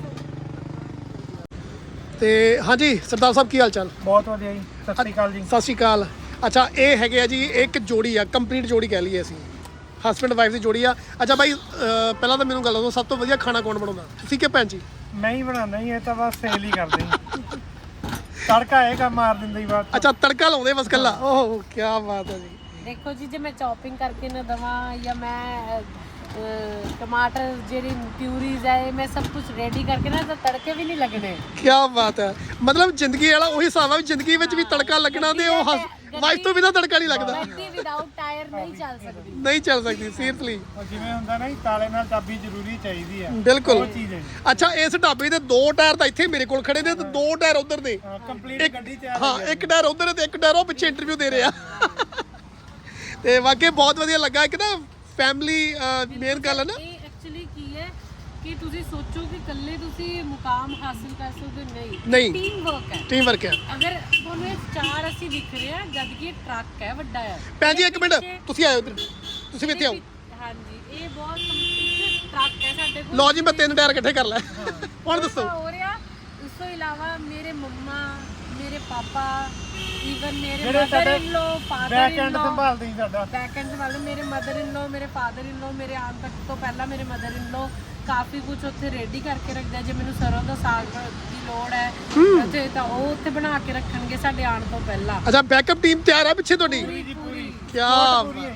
ਤੇ ਹਾਂਜੀ ਸਰਦਾਰ ਸਾਹਿਬ ਕੀ ਹਾਲ ਚਾਲ? ਬਹੁਤ ਵਧੀਆ ਜੀ। ਸਤਿ ਸ੍ਰੀ ਅਕਾਲ ਜੀ। ਸਤਿ ਸ਼੍ਰੀ ਅਕਾਲ। ਅੱਛਾ ਇਹ ਹੈਗੇ ਆ ਜੀ ਇੱਕ ਜੋੜੀ ਆ ਕੰਪਲੀਟ ਜੋੜੀ ਕਹਿ ਲਈਏ ਅਸੀਂ। ਹਸਬੰਡ ਵਾਈਫ ਦੀ ਜੋੜੀ ਆ। ਅੱਛਾ ਬਾਈ ਅਹ ਪਹਿਲਾਂ ਤਾਂ ਮੈਨੂੰ ਗੱਲ ਦੱਸੋ ਸਭ ਤੋਂ ਵਧੀਆ ਖਾਣਾ ਕੌਣ ਬਣਾਉਂਦਾ? ਤੁਸੀਂ ਕਿ ਭੈਣ ਜੀ? ਮੈਂ ਹੀ ਬਣਾਉਂਦਾ ਜੀ ਇਹ ਤਾਂ ਬਸ ਸੇਲ ਹੀ ਕਰਦੇ ਜੀ ਤੜਕਾ ਇਹ ਕੰਮ ਮਾਰ ਦਿੰਦਾ ਜੀ ਬਾਅਦ ਅੱਛਾ ਤੜਕਾ ਲਾਉਂਦੇ ਬਸ ਕੱਲਾ ਓਹ ਕੀ ਬਾਤ ਹੈ ਜੀ। ਦੇਖੋ ਜੀ ਜੇ ਮੈਂ ਚੌਪਿੰਗ ਕਰਕੇ ਨਾ ਦਵਾਂ ਜਾਂ ਮੈਂ ਅ, ਅ, ਟਮਾਟਰ ਜਿਹੜੀ ਪਿਊਰੀਜ਼ ਹੈ ਇਹ ਮੈਂ ਸਭ ਕੁਝ ਰੈਡੀ ਕਰਕੇ ਨਾ ਤਾਂ ਤੜਕੇ ਵੀ ਨਹੀਂ ਲੱਗਣੇ। ਕੀ ਬਾਤ ਹੈ। ਮਤਲਬ ਜ਼ਿੰਦਗੀ ਵਾਲਾ ਉਹੀ ਹਿਸਾਬ ਆ ਵੀ ਜ਼ਿੰਦਗੀ ਵਿੱਚ ਵੀ ਤੜਕਾ ਲੱਗਣਾ ਤੇ ਉਹ ਵਾਈਫ ਤੋਂ ਬਿਨਾਂ ਤੜਕਾ ਨਹੀਂ ਲੱਗਦਾ। ਗੱਡੀ ਵਿਦਆਊਟ ਟਾਇਰ ਨਹੀਂ ਚੱਲ ਸਕਦੀ। ਨਹੀਂ ਚੱਲ ਸਕਦੀ ਸੀਰੀਅਸਲੀ ਉਹ ਜਿਵੇਂ ਹੁੰਦਾ ਨਾ ਜੀ ਤਾਲੇ ਨਾਲ ਚਾਬੀ ਜ਼ਰੂਰੀ ਚਾਹੀਦੀ ਆ। ਬਿਲਕੁਲ। ਉਹ ਚੀਜ਼ ਹੈ ਜੀ। ਅੱਛਾ ਇਸ ਢਾਬੇ ਦੇ ਦੋ ਟਾਇਰ ਤਾਂ ਇੱਥੇ ਮੇਰੇ ਕੋਲ ਖੜੇ ਨੇ ਤੇ ਦੋ ਟਾਇਰ ਉਧਰ ਨੇ। ਕੰਪਲੀਟ ਇੱਕ ਗੱਡੀ ਤਿਆਰ ਹਾਂ ਇੱਕ ਟਾਇਰ ਉਧਰ ਤੇ ਇੱਕ ਟਾਇਰ ਉਹ ਪਿੱਛੇ ਇੰਟਰਵਿਊ ਦੇ ਰਿਹਾ। ਤੇ ਵਾਕਈ ਬਹੁਤ ਵਧੀਆ ਲੱਗਾ। ਇੱਕ ਨਾ ਫੈਮਿਲੀ ਮੇਨ ਗੱਲ ਹੈ ਨਾ। ਇਹ ਮੁਕਾਮ ਹਾਸਿਲ ਕਰ ਸਕਦੇ ਹੋ, ਨਹੀਂ ਨਹੀਂ। ਟੀਮ ਵਰਕ ਹੈ ਟੀਮ ਵਰਕ ਹੈ ਅਗਰ ਤੁਹਾਨੂੰ ਇਹ ਚਾਰ ਅਸੀਂ ਦਿਖ ਰਹੇ ਆ ਜਦ ਕਿ ਇਹ ਟਰੱਕ ਹੈ ਵੱਡਾ ਹੈ ਭੈਣ ਜੀ ਇੱਕ ਮਿੰਟ ਤੁਸੀਂ ਆਇਓ ਇੱਧਰ ਤੁਸੀਂ ਵੀ ਇੱਥੇ ਆਓ ਹਾਂਜੀ ਇਹ ਬਹੁਤ ਕੰਪਲੀਟ ਟਰੱਕ ਹੈ ਸਾਡੇ ਕੋਲ ਲਓ ਜੀ ਮੈਂ ਤਿੰਨ ਟਾਇਰ ਇਕੱਠੇ ਕਰ ਲੈ ਹੁਣ ਦੱਸੋ ਹੋ ਰਿਹਾ ਇਸ ਤੋਂ ਇਲਾਵਾ ਮੇਰੇ ਮੰਮਾ ਮੇਰੇ ਪਾਪਾ ਈਵਨ ਮੇਰੇ ਜਿਹੜੇ ਮਦਰ ਸਾਡੇ in law father back in and law ਸੰਭਾਲਦੇ ਜੀ ਸਾਡਾ ਬੈਕ ਐਂਡ ਵਾਲੇ ਮੇਰੇ ਮਦਰ ਇਨ ਲੋ ਮੇਰੇ ਫਾਦਰ ਇਨ ਲੋ ਮੇਰੇ ਆਉਣ ਤੱਕ ਤੋਂ ਪਹਿਲਾਂ ਮੇਰੇ ਮਦਰ ਇਨ ਲੋ ਕਾਫੀ ਕੁਝ ਉੱਥੇ ਰੈਡੀ ਕਰਕੇ ਰੱਖਦੇ। ਜੇ ਮੈਨੂੰ ਸਰੋਂ ਦਾ ਸਾਗ ਦੀ ਲੋੜ ਹੈ ਉੱਥੇ ਤਾਂ ਉਹ ਉੱਥੇ ਬਣਾ ਕੇ ਰੱਖਣਗੇ ਸਾਡੇ ਆਉਣ ਤੋਂ ਪਹਿਲਾਂ। ਅੱਛਾ ਬੈਕਅਪ ਟੀਮ ਤਿਆਰ ਹੈ ਪਿੱਛੇ ਤੁਹਾਡੀ? ਜੀ ਪੂਰੀ। ਕੀ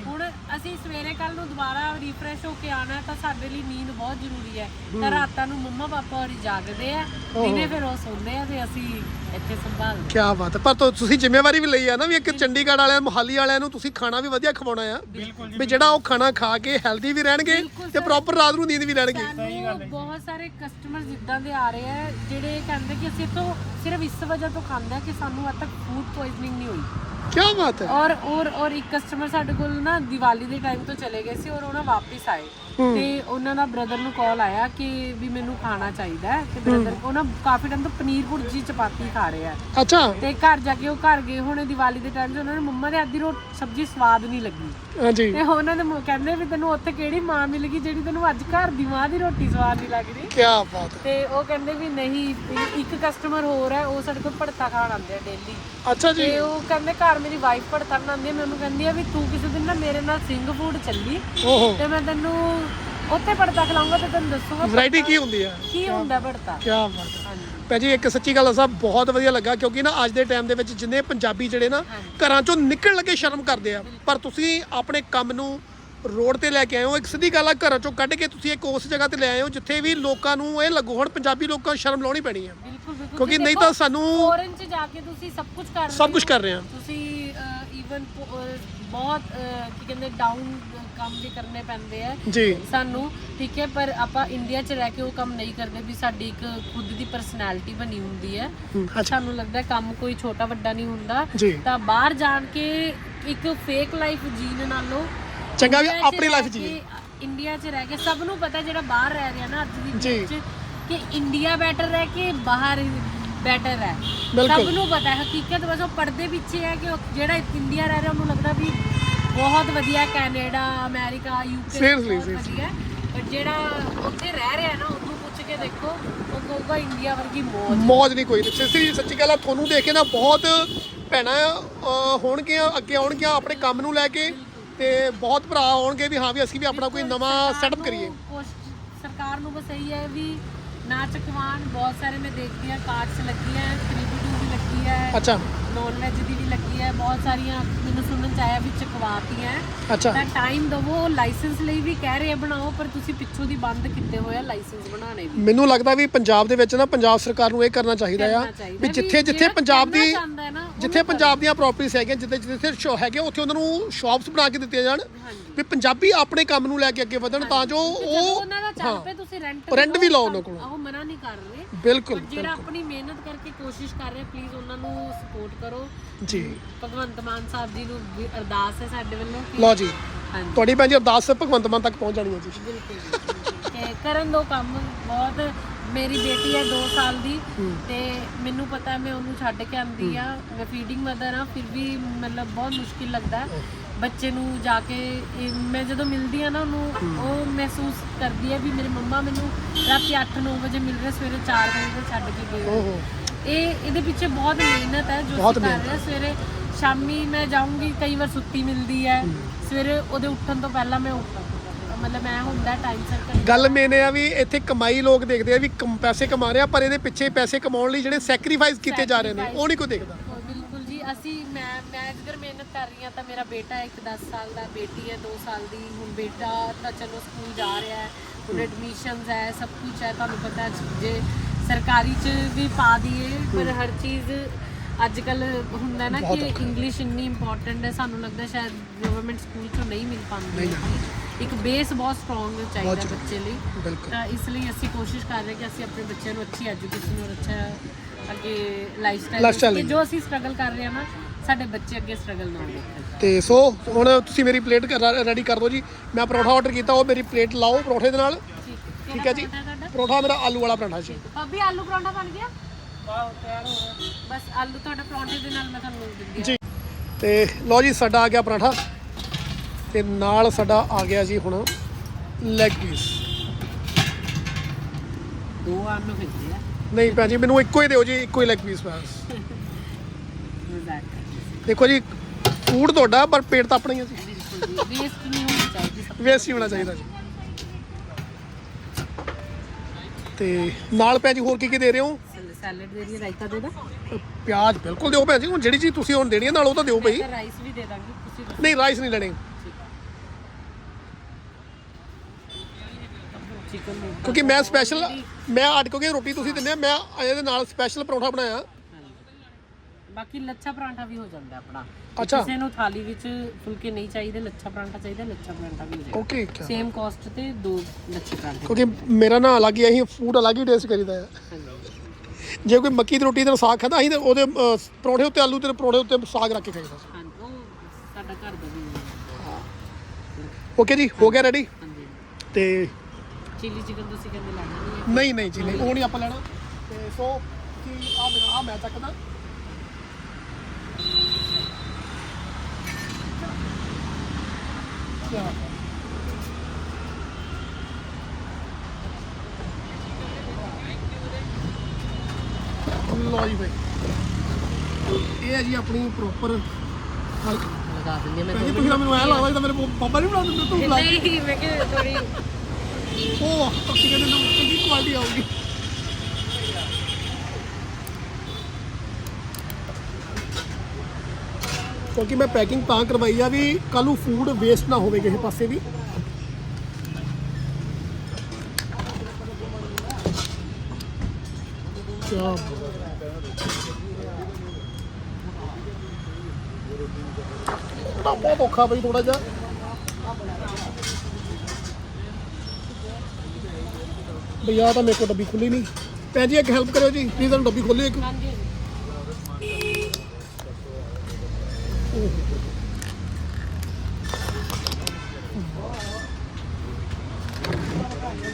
ਹੁਣ ਅਸੀਂ ਸਵੇਰੇ ਕੱਲ ਨੂੰ ਦੁਬਾਰਾ ਰੀਫਰੈਸ਼ ਹੋ ਕੇ ਆਣਾ ਤਾਂ ਸਾਡੇ ਲਈ ਨੀਂਦ ਬਹੁਤ ਜ਼ਰੂਰੀ ਹੈ। ਤਾਂ ਰਾਤਾਂ ਨੂੰ ਮੰਮਾ ਪਾਪਾ ਹੋਰੀ ਜਾਗਦੇ ਆ ਦਿਨੇ ਫਿਰ ਉਹ ਸੌਂਦੇ ਆ ਤੇ ਅਸੀਂ ਇੱਥੇ ਸੰਭਾਲਦੇ ਕੀ ਬਾਤ ਹੈ। ਪਰ ਤੁ- ਤੁਸੀਂ ਜ਼ਿੰਮੇਵਾਰੀ ਵੀ ਲਈ ਆ ਨਾ ਵੀ ਇੱਕ ਚੰਡੀਗੜ੍ਹ ਵਾਲਿਆਂ ਮੁਹਾਲੀ ਵਾਲਿਆਂ ਨੂੰ ਤੁਸੀਂ ਖਾਣਾ ਵੀ ਵਧੀਆ ਖਵਾਉਣਾ ਆ। ਬਿਲਕੁਲ ਵੀ ਜਿਹੜਾ ਉਹ ਖਾਣਾ ਖਾ ਕੇ ਹੈਲਦੀ ਵੀ ਰਹਿਣਗੇ ਤੇ ਪ੍ਰੋਪਰ ਰਾਤ ਨੂੰ ਨੀਂਦ ਵੀ ਲੈਣਗੇ ਬਹੁਤ ਸਾਰੇ ਕਸਟਮਰ ਜਿੱਦਾਂ ਦੇ ਆ ਰਹੇ ਆ ਜਿਹੜੇ ਕਹਿੰਦੇ ਕਿ ਅਸੀਂ ਇੱਥੋਂ ਸਿਰਫ ਇਸ ਵਜ੍ਹਾ ਤੋਂ ਖਾਂਦੇ ਆ ਕਿ ਸਾਨੂੰ ਅੱਜ ਤੱਕ ਫੂਡ ਪੋਇਜ਼ਨਿੰਗ ਨਹੀਂ ਹੋਈ। ਕੀ ਬਾਤ ਹੈ। ਔਰ ਔਰ ਔਰ ਇੱਕ ਕਸਟਮਰ ਸਾਡੇ ਕੋਲ ਨਾ ਦੀਵਾਲੀ ਦੇ ਟਾਈਮ ਤੋਂ ਚਲੇ ਗਏ ਸੀ ਔਰ ਉਹਨਾਂ ਵਾਪਸ ਆਏ ਤੇ ਉਹਨਾਂ ਦਾ ਬ੍ਰਦਰ ਨੂੰ ਕਾਲ ਆਇਆ ਕਿ ਵੀ ਮੈਨੂੰ ਖਾਣਾ ਚਾਹੀਦਾ ਹੈ ਤੇ ਬ੍ਰਦਰ ਉਹਨਾਂ ਕਾਫੀ ਟਾਈਮ ਤੋਂ ਪਨੀਰ ਭੁਰਜੀ ਚਪਾਤੀ ਖਾ ਰਹੇ ਆ ਅੱਛਾ। ਤੇ ਘਰ ਜਾ ਕੇ ਉਹ ਘਰ ਗਏ ਹੁਣ ਦੀਵਾਲੀ ਦੇ ਟਾਈਮ 'ਤੇ ਉਹਨਾਂ ਨੂੰ ਮੰਮਾ ਦੇ ਅੱਧੀ ਰੋਟੀ ਸਬਜ਼ੀ ਸਵਾਦ ਨਹੀਂ ਲੱਗੀ। ਹਾਂਜੀ। ਤੇ ਉਹਨਾਂ ਦੇ ਮ- ਕਹਿੰਦੇ ਵੀ ਤੈਨੂੰ ਉੱਥੇ ਕਿਹੜੀ ਮਾਂ ਮਿਲ ਗਈ ਜਿਹੜੀ ਤੈਨੂੰ ਅੱਜ ਘਰ ਦੀ ਮਾਂ ਦੀ ਰੋਟੀ ਸਵਾਦ ਨਹੀਂ ਲੱਗ ਰਹੀ? ਕੀ ਬਾਤ ਹੈ। ਤੇ ਉਹ ਕਹਿੰਦੇ ਵੀ ਨਹੀਂ ਵੀ ਇੱਕ ਕਸਟਮਰ ਹੋਰ ਹੈ ਉਹ ਸਾਡੇ ਕੋਲ ਭੜਤਾ ਖਾਣ ਆਉਂਦੇ ਆ ਡੇਲੀ ਅੱਛਾ ਜੀ। ਤੇ ਉਹ ਕਹਿੰਦੇ ਘਰ ਮੇਰੀ ਵਾਈਫ ਭੜਤਾ ਬਣਾਉਂਦੀ ਹੈ ਮੈਂ ਉਹਨੂੰ ਕਹਿੰਦੀ ਆ ਵੀ ਤੂੰ ਕਿਸੇ ਦਿਨ ਨਾ ਮੇਰੇ ਨਾਲ ਸਿੰਘ ਫੂਡ ਚੱਲੀ ਓਹੋ। ਤੇ ਮੈਂ ਤੈਨੂੰ ਉੱਥੇ ਭੜਤਾ ਖਿਲਾਉਂਗਾ ਤੇ ਤੈਨੂੰ ਦੱਸੂਗਾ ਵੈਰਾਈਟੀ ਕੀ ਹੁੰਦੀ ਹੈ ਕੀ ਹੁੰਦਾ ਭੜਤਾ ਕੀ ਬਾਤ ਹੈ। ਹਾਂਜੀ। ਭੈਣ ਜੀ ਇੱਕ ਸੱਚੀ ਗੱਲ ਦੱਸਾਂ ਬਹੁਤ ਵਧੀਆ ਲੱਗਾ ਕਿਉਂਕਿ ਨਾ ਅੱਜ ਦੇ ਟਾਈਮ ਦੇ ਵਿੱਚ ਜਿੰਨੇ ਪੰਜਾਬੀ ਜਿਹੜੇ ਨਾ ਘਰਾਂ ਚੋਂ ਨਿਕਲਣ ਲੱਗੇ ਸ਼ਰਮ ਕਰਦੇ ਆ। ਪਰ ਤੁਸੀਂ ਆਪਣੇ ਕੰਮ ਨੂੰ ਰੋਡ ਤੇ ਲੈ ਕੇ ਆਏ ਹੋ ਇੱਕ ਸਿੱਧੀ ਗੱਲ ਆ ਘਰਾਂ ਚੋਂ ਕੱਢ ਕੇ ਤੁਸੀਂ ਇੱਕ ਉਸ ਜਗ੍ਹਾ ਤੇ ਲੈ ਆਏ ਹੋ ਜਿੱਥੇ ਵੀ ਲੋਕਾਂ ਨੂੰ ਇਹ ਲੱਗੂ ਹੁਣ ਪੰਜਾਬੀ ਲੋਕਾਂ ਨੂੰ ਸ਼ਰਮ ਲਾਉਣੀ ਪੈਣੀ ਹੈ ਬਿਲਕੁਲ ਬਿਲਕੁਲ। ਕਿਉਂਕਿ ਨਹੀਂ ਤਾਂ ਸਾਨੂੰ ਫੋਰਨ ਚ ਜਾ ਕੇ ਤੁਸੀਂ ਸਭ ਕੁਝ ਕਰ ਰਹੇ ਸਭ ਕੁਝ ਹੋ। ਕਰ ਰਹੇ ਆ। ਤੁਸੀਂ ਈਵਨ ਬਹੁਤ ਅਹ, ਕੀ ਕਹਿੰਦੇ ਡਾਊਨ ਕੰਮ ਵੀ ਕਰਨੇ ਪੈਂਦੇ ਆ। ਜੀ। ਸਾਨੂੰ ਠੀਕ ਹੈ ਪਰ ਆਪਾਂ ਇੰਡੀਆ 'ਚ ਰਹਿ ਕੇ ਉਹ ਕੰਮ ਨਹੀਂ ਕਰਦੇ ਵੀ ਸਾਡੀ ਇੱਕ ਖੁਦ ਦੀ ਪਰਸਨੈਲਿਟੀ ਬਣੀ ਹੁੰਦੀ ਹੈ। ਸਾਨੂੰ ਲੱਗਦਾ ਕੰਮ ਕੋਈ ਛੋਟਾ ਵੱਡਾ ਨਹੀਂ ਹੁੰਦਾ। ਤਾਂ ਬਾਹਰ ਜਾਣ ਕੇ ਇੱਕ ਫੇਕ ਲਾਈਫ ਜੀਣ ਨਾਲੋਂ ਚੰਗਾ ਵੀ ਆਪਣੀ ਲਾਈਫ ਕੇ- ਜੀ ਇੰਡੀਆ 'ਚ ਰਹਿ ਕੇ ਸਭ ਨੂੰ ਪਤਾ ਜਿਹੜਾ ਬਾਹਰ ਰਹਿ ਰਿਹਾ ਨਾ ਅੱਜ ਦੀ। ਡੇਟ 'ਚ ਕਿ ਇੰਡੀਆ ਬੈਟਰ ਹੈ ਕਿ ਬਾਹਰ ਬੈਟਰ ਹੈ। ਸਭ ਨੂੰ ਪਤਾ ਹੈ ਹਕੀਕਤ ਬਸ ਉਹ ਪਰਦੇ ਪਿੱਛੇ ਹੈ ਕਿ ਜਿਹੜਾ ਇੰਡੀਆ ਰਹਿ ਰਿਹਾ ਉਹਨੂੰ ਲੱਗਦਾ ਵੀ ਬਹੁਤ ਵਧੀਆ ਕੈਨੇਡਾ ਅਮਰੀਕਾ ਯੂਕੇ Seriously, ਵਧੀਆ। ਪਰ ਜਿਹੜਾ ਉੱਥੇ ਰਹਿ ਰਿਹਾ ਨਾ ਉਹਨੂੰ ਪੁੱਛ ਕੇ ਦੇਖੋ ਉਹ ਕਹੂਗਾ ਇੰਡੀਆ ਵਰਗੀ ਮੌਜ। ਮੌਜ ਨਹੀਂ ਕੋਈ ਸੱਚੀ ਸੱਚੀ ਗੱਲ ਆ ਤੁਹਾਨੂੰ ਦੇਖ ਕੇ ਨਾ ਬਹੁਤ ਭੈਣਾਂ ਅਹ, ਹੋਣਗੀਆਂ ਅੱਗੇ ਆਉਣਗੀਆਂ ਆਪਣੇ ਕੰਮ ਨੂੰ ਲੈ ਕੇ ਤੇ ਬਹੁਤ ਭਰਾ ਆਉਣਗੇ ਵੀ ਹਾਂ ਵੀ ਅਸੀਂ ਵੀ ਆਪਣਾ ਕੋਈ ਨਵਾਂ ਸਰਕਾਰ ਸੈਟਅਪ ਨੂੰ ਕਰੀਏ। ਕੋਸ਼ਿਸ਼- ਸਰਕਾਰ ਨੂੰ ਬਸ ਇਹੀ ਹੈ ਵੀ ਨਾ ਚਕਵਾਨ ਬਹੁਤ ਸਾਰੇ ਮੈਂ ਦੇਖਦੀ ਹਾਂ ਕਾਰਡਸ ਲੱਗੀਆਂ 3B2 ਵੀ ਲੱਗੀ ਹੈ। ਅੱਛਾ। ਨੌਨ ਵੈਜ ਦੀ ਵੀ ਲੱਗੀ ਹੈ ਬਹੁਤ ਸਾਰੀਆਂ ਮੈਨੂੰ ਸੁਣਨ ਚ ਆਇਆ ਵੀ ਚਕਵਾਤੀਆਂ। ਹੈ। ਅੱਛਾ। ਤਾਂ ਟਾਈਮ ਦਵੋ ਲਾਇਸੈਂਸ ਲਈ ਵੀ ਕਹਿ ਰਹੇ ਆ ਬਣਾਓ ਪਰ ਤੁਸੀਂ ਪਿੱਛੋਂ ਦੀ ਬੰਦ ਕੀਤੇ ਹੋਏ ਆ ਲਾਇਸੈਂਸ ਬਣਾਉਣੇ ਵੀ। ਮੈਨੂੰ ਲੱਗਦਾ ਵੀ ਪੰਜਾਬ ਦੇ ਵਿੱਚ ਨਾ ਪੰਜਾਬ ਸਰਕਾਰ ਨੂੰ ਇਹ ਕਰਨਾ ਚਾਹੀਦਾ ਆ ਕਰਨਾ ਚਾਹੀਦਾ ਵੀ ਵੀ ਜਿੱਥੇ ਜਿੱਥੇ ਜਿਹੜਾ ਪੰਜਾਬ ਕਰਨਾ ਦੀ ਚਾਹੁੰਦਾ ਹੈ ਨਾ, ਉਹਨੂੰ ਜਿੱਥੇ ਪੰਜਾਬ ਦੀਆਂ ਪ੍ਰਾਪਰਟੀਆਂ ਹੈਗੀਆਂ ਜਿੱਥੇ ਜਿੱਥੇ ਸ਼ੋ ਹੈਗੇ ਉੱਥੇ ਉਹਨਾਂ ਨੂੰ ਸ਼ਾਪਸ ਬਣਾ ਕੇ ਦਿੱਤੀਆਂ ਜਾਣ ਵੀ ਪੰਜਾਬੀ ਆਪਣੇ ਕੰਮ ਨੂੰ ਲੈ ਕੇ ਅੱਗੇ ਵਧਣ ਤਾਂ ਜੋ ਤੇ ਜਦੋਂ ਉਹ ਉਹਨਾਂ ਦਾ ਚੱਲ ਪਏ ਤੁਸੀਂ ਰੈਂਟ rent ਵੀ ਲਾਓ ਉਹਨਾਂ ਕੋਲੋਂ। ਉਹ ਮਨਾ ਨਹੀਂ ਕਰ ਰਹੇ। ਬਿਲਕੁਲ ਜਿਹੜਾ ਆਪਣੀ ਮਿਹਨਤ ਕਰਕੇ ਕੋਸ਼ਿਸ਼ ਕਰ ਰਿਹਾ ਪਲੀਜ਼ ਉਹਨਾਂ ਨੂੰ ਸਪੋਰਟ ਕਰੋ। ਜੀ। ਭਗਵੰਤ ਮਾਨ ਸਾਹਿਬ ਜੀ ਨੂੰ ਵੀ ਅਰਦਾਸ ਹੈ ਸਾਡੇ ਵੱਲੋਂ ਕਿ ਲਓ ਜੀ ਹਾਂਜੀ। ਤੁਹਾਡੀ ਭੈਣ ਜੀ ਅਰਦਾਸ ਭਗਵੰਤ ਮਾਨ ਤੱਕ ਪਹੁੰਚ ਜਾਣੀ ਹੈ ਜੀ। ਬਿਲਕੁਲ। ਤੇ ਕਰਨ ਦੋ ਕੰਮ ਬਹੁਤ ਮੇਰੀ ਬੇਟੀ ਹੈ 2 ਸਾਲ ਦੀ ਤੇ ਮੈਨੂੰ ਪਤਾ ਮੈਂ ਉਹਨੂੰ ਛੱਡ ਕੇ ਆਂਦੀ ਆ। ਮੈਂ ਫੀਡਿੰਗ ਮਦਰ ਆ ਫਿਰ ਵੀ ਮਤਲਬ ਬਹੁਤ ਮੁਸ਼ਕਿਲ ਲੱਗਦਾ ਹੈ। ਬੱਚੇ ਨੂੰ ਜਾ ਕੇ ਇਹ ਮੈਂ ਜਦੋਂ ਮਿਲਦੀ ਆ ਨਾ ਉਹਨੂੰ ਉਹ ਮਹਿਸੂਸ ਕਰਦੀ ਹੈ ਵੀ ਮੇਰੇ ਮੰਮਾ ਮੈਨੂੰ ਰਾਤੀ 8-9 ਵਜੇ ਮਿਲ ਰਹੇ ਸਵੇਰੇ 4 ਵਜੇ ਤੋਂ ਛੱਡ ਕੇ ਗਏ ਇਹ ਇਹਦੇ ਪਿੱਛੇ ਬਹੁਤ ਮਿਹਨਤ ਹੈ ਜੋ ਅਸੀਂ ਕਰ ਰਹੇ ਸਵੇਰੇ ਸ਼ਾਮੀ ਮੈਂ ਜਾਊਂਗੀ ਕਈ ਵਾਰ ਸੁੱਤੀ ਮਿਲਦੀ ਹੈ। ਸਵੇਰੇ ਉਹਦੇ ਉੱਠਣ ਤੋਂ ਪਹਿਲਾਂ ਮੈਂ ਉੱਠ ਮਤਲਬ ਮੈਂ ਹੁੰਦਾ ਟਾਈਮ ਗੱਲ ਮੇਨੇ ਆ ਵੀ ਇੱਥੇ ਕਮਾਈ ਲੋਕ ਦੇਖਦੇ ਆ ਵੀ ਕਮ- ਪੈਸੇ ਕਮਾ ਰਹੇ ਆ ਪਰ ਇਹਦੇ ਪਿੱਛੇ ਪੈਸੇ ਕਮਾਉਣ ਲਈ ਜਿਹੜੇ ਸੈਕਰੀਫਾਈਸ ਕੀਤੇ ਜਾ ਰਹੇ ਨੇ ਉਹ ਨਹੀਂ ਕੋਈ ਦੇਖਦਾ। ਬਿਲਕੁਲ ਜੀ ਅਸੀਂ ਮੈਂ ਮੈਂ ਜਿੱਧਰ ਮਿਹਨਤ ਕਰ ਰਹੀ ਹਾਂ ਤਾਂ ਮੇਰਾ ਬੇਟਾ ਇੱਕ 10 ਸਾਲ ਦਾ ਬੇਟੀ ਹੈ 2 ਸਾਲ ਦੀ। ਹੁਣ ਬੇਟਾ ਤਾਂ ਚਲੋ ਸਕੂਲ ਜਾ ਰਿਹਾ ਹੈ ਹੁਣ ਐਡਮਿਸ਼ਨਸ ਹੈ ਸਭ ਕੁਝ ਹੈ ਤੁਹਾਨੂੰ ਪਤਾ ਹੈ ਜੇ ਸਰਕਾਰੀ ਚ ਵੀ ਪਾ ਦਈਏ ਪਰ ਹਰ ਚੀਜ਼ ਅੱਜ ਕੱਲ ਹੁੰਦਾ ਨਾ ਕਿ ਇੰਗਲਿਸ਼ ਇੰਨੀ ਇੰਪੋਰਟੈਂਟ ਹੈ ਸਾਨੂੰ ਲੱਗਦਾ ਸ਼ਾਇਦ ਗਵਰਨਮੈਂਟ ਸਕੂਲ ਚੋਂ ਨਹੀਂ ਮਿਲ ਪਾਉਂਦੀ ਇੱਕ ਬੇਸ ਬਹੁਤ ਸਟਰੋਂਗ ਚਾਹੀਦਾ ਹੈ ਬੱਚੇ ਲਈ। ਬਿਲਕੁਲ। ਤਾਂ ਇਸ ਲਈ ਅਸੀਂ ਕੋਸ਼ਿਸ਼ ਕਰ ਰਹੇ ਕਿ ਅਸੀਂ ਆਪਣੇ ਬੱਚਿਆਂ ਨੂੰ ਅੱਛੀ ਐਜੂਕੇਸ਼ਨ ਔਰ ਅੱਛਾ ਅੱਗੇ ਲਾਈਫਸਟਾਈਲ ਕਿ ਜੋ ਅਸੀਂ ਸਟਰਗਲ ਕਰ ਰਹੇ ਹਾਂ ਨਾ ਸਾਡੇ ਬੱਚੇ ਅੱਗੇ ਸਟਰਗਲ ਨਾ ਦੇਖਣ ਤੇ ਸੋ ਹੁਣ ਤੁਸੀਂ ਮੇਰੀ ਪਲੇਟ ਰੈਡੀ ਕਰ ਦਿਓ ਜੀ। ਮੈਂ ਪਰੌਠਾ ਆਰਡਰ ਕੀਤਾ ਉਹ ਮੇਰੀ ਪਲੇਟ ਲਾਓ ਪਰੌਠੇ ਦੇ ਨਾਲ। ਠੀਕ। ਹੈ ਜੀ? ਪਰੌਠਾ ਮੇਰਾ ਆਲੂ ਵਾਲਾ ਪਰਾਂਠਾ ਜੀ। ਭਾਬੀ ਆਲੂ ਪਰੌਂਠਾ ਬਣ ਗਿਆ? ਬਸ ਆਲੂ ਤੁਹਾਡਾ ਪਰੌਂਠੇ ਦੇ ਨਾਲ ਮੈਂ ਤੁਹਾਨੂੰ ਦਿੰਦੀ ਜੀ। ਤੇ ਲਓ ਜੀ ਸਾਡਾ ਆ ਗਿਆ ਪਰਾਂਠਾ। ਤੇ ਨਾਲ ਸਾਡਾ ਆ ਗਿਆ ਜੀ ਹੁਣ ਲੈਗ ਪੀਸ ਦੋ ਆ। ਨਹੀਂ ਭੈਣ ਜੀ ਮੈਨੂੰ ਇੱਕੋ ਹੀ ਦਿਓ ਜੀ ਇੱਕੋ ਹੀ ਲੈਗ ਪੀਸ ਬਸ। ਮਜ਼ਾਕ ਦੇਖੋ ਜੀ ਫੂਡ ਤੁਹਾਡਾ ਪਰ ਪੇਟ ਤਾਂ ਆਪਣਾ ਹੀ ਹੈ ਜੀ। ਬਿਲਕੁਲ ਜੀ ਵੇਸਟ ਨਹੀਂ ਹੋਣੀ ਚਾਹੀਦੀ। ਵੇਸਟ ਹੀ ਹੋਣਾ ਚਾਹੀਦਾ ਜੀ। ਤੇ ਨਾਲ ਭੈਣ ਜੀ ਹੋਰ ਕੀ ਕੀ ਦੇ ਰਹੇ ਹੋ? ਸੈਲਡ ਦੇ ਰਹੀ ਰਾਇਤਾ ਦੇ ਦਾਂ। ਪਿਆਜ਼ ਬਿਲਕੁਲ ਦਿਓ ਭੈਣ ਜੀ ਹੁਣ ਜਿਹੜੀ ਚੀਜ਼ ਤੁਸੀਂ ਹੁਣ ਦੇਣੀ ਹੈ ਨਾਲ ਉਹ ਤਾਂ ਦਿਓ ਭਾਈ ਰਾਈਸ ਵੀ ਦੇ ਦਾਂਗੀ ਤੁਸੀਂ। ਨਹੀਂ ਰਾਈਸ ਨਹੀਂ ਲੈਣੇ। ਚਿਕਨ ਕਿਉਂਕਿ ਮੈਂ ਸਪੈਸ਼ਲ ਮੈਂ ਅੱਡ ਕਿਉਂਕਿ ਰੋਟੀ ਤੁਸੀਂ ਦਿੰਦੇ ਆ ਮੈਂ ਇਹਦੇ ਨਾਲ ਸਪੈਸ਼ਲ ਪਰੌਂਠਾ ਬਣਾਇਆ। ਬਾਕੀ ਲੱਛਾ ਪਰਾਂਠਾ ਵੀ ਹੋ ਜਾਂਦਾ ਆਪਣਾ। ਅੱਛਾ। ਕਿਸੇ ਨੂੰ ਥਾਲੀ ਵਿੱਚ ਫੁਲਕੇ ਨਹੀਂ ਚਾਹੀਦੇ ਲੱਛਾ ਪਰਾਂਠਾ ਚਾਹੀਦਾ ਲੱਛਾ ਪਰਾਂਠਾ ਵੀ ਹੋ ਜਾਏਗਾ ਓਕੇ ਸੇਮ ਕਾਸਟ ਤੇ ਦੋ ਲੱਛੇ ਪਰਾਂਠੇ। ਕਿਉਂਕਿ ਮੇਰਾ ਨਾ ਅਲੱਗ ਹੀ ਅਸੀਂ ਫੂਡ ਅਲੱਗ ਹੀ ਟੇਸਟ ਕਰੀਦਾ ਹੈ ਹਾਂਜੀ। ਜੇ ਕੋਈ ਮੱਕੀ ਦੀ ਰੋਟੀ ਤੇ ਸਾਗ ਖਾਂਦਾ ਅਸੀਂ ਤੇ ਉਹਦੇ ਅਹ, ਪਰੌਂਠੇ ਉੱਤੇ ਆਲੂ ਤੇ ਪਰੌਂਠੇ ਉੱਤੇ ਸਾਗ ਰੱਖ ਕੇ ਖਾਈਦਾ। ਸੀ ਹਾਂਜੀ ਉਹ ਸਾਡਾ ਘਰ ਦਾ ਵੀ ਹੈ। ਓਕੇ ਜੀ ਹੋ ਗਿਆ ਰੈਡੀ ਹਾਂਜੀ। ਤੇ ਚਿਲੀ ਚਿਕਨ ਤੁਸੀਂ ਕਹਿੰਦੇ ਲੈਣਾ ਨਹੀਂ ਹੈ। ਨਹੀਂ ਨਹੀਂ ਜੀ ਨਹੀਂ ਉਹ ਨਹੀਂ ਆਪਾਂ ਲੈਣਾ। ਤੇ ਸੋ ਕਿ ਆ ਮੇਰਾ ਆ ਮੈਂ ਚੱਕਦਾ। ਕਿਆ ਲੋ ਜੀ ਭਾਈ ਇਹ ਹੈ ਜੀ ਆਪਣੀ ਪ੍ਰੋਪਰ ਲਗਾ ਦਿੰਦੀ ਹਾਂ ਮੈਂ ਤੁਸੀਂ ਤਾਂ ਮੈਨੂੰ ਐ ਲੱਗਦਾ ਜਿੱਦਾਂ ਮੇਰੇ ਪਾਪਾ ਨਹੀਂ ਬਣਾ ਦਿੰਦੇ ਤੂੰ ਨਹੀਂ ਮੈਂ ਕਿ ਥੋੜੀ ਉਹ ਤੁਸੀਂ ਕਹਿੰਦੇ ਨਾ ਚੰਗੀ ਕੁਆਲਿਟੀ ਆਊਗੀ ਕਿਉਂਕਿ ਮੈਂ ਪੈਕਿੰਗ ਤਾਂ ਕਰਵਾਈ ਆ ਵੀ ਕੱਲ ਨੂੰ ਫੂਡ ਵੇਸਟ ਨਾ ਹੋਵੇ ਕਿਸੇ ਪਾਸੇ ਵੀ ਕਿਆ ਥੋੜਾ ਬਹੁਤ ਔਖਾ ਬਈ ਥੋੜਾ ਜਿਹਾ ਭਈ ਆਹ ਤਾਂ ਮੇਰੇ ਕੋਲ ਡੱਬੀ ਖੁੱਲੀ ਨਹੀਂ। ਭੈਣ ਜੀ ਇੱਕ ਹੈਲਪ ਕਰਿਓ ਜੀ। ਪਲੀਜ਼ ਤੁਹਾਨੂੰ ਡੱਬੀ ਖੋਲਿਓ ਇੱਕ। ਹਾਂਜੀ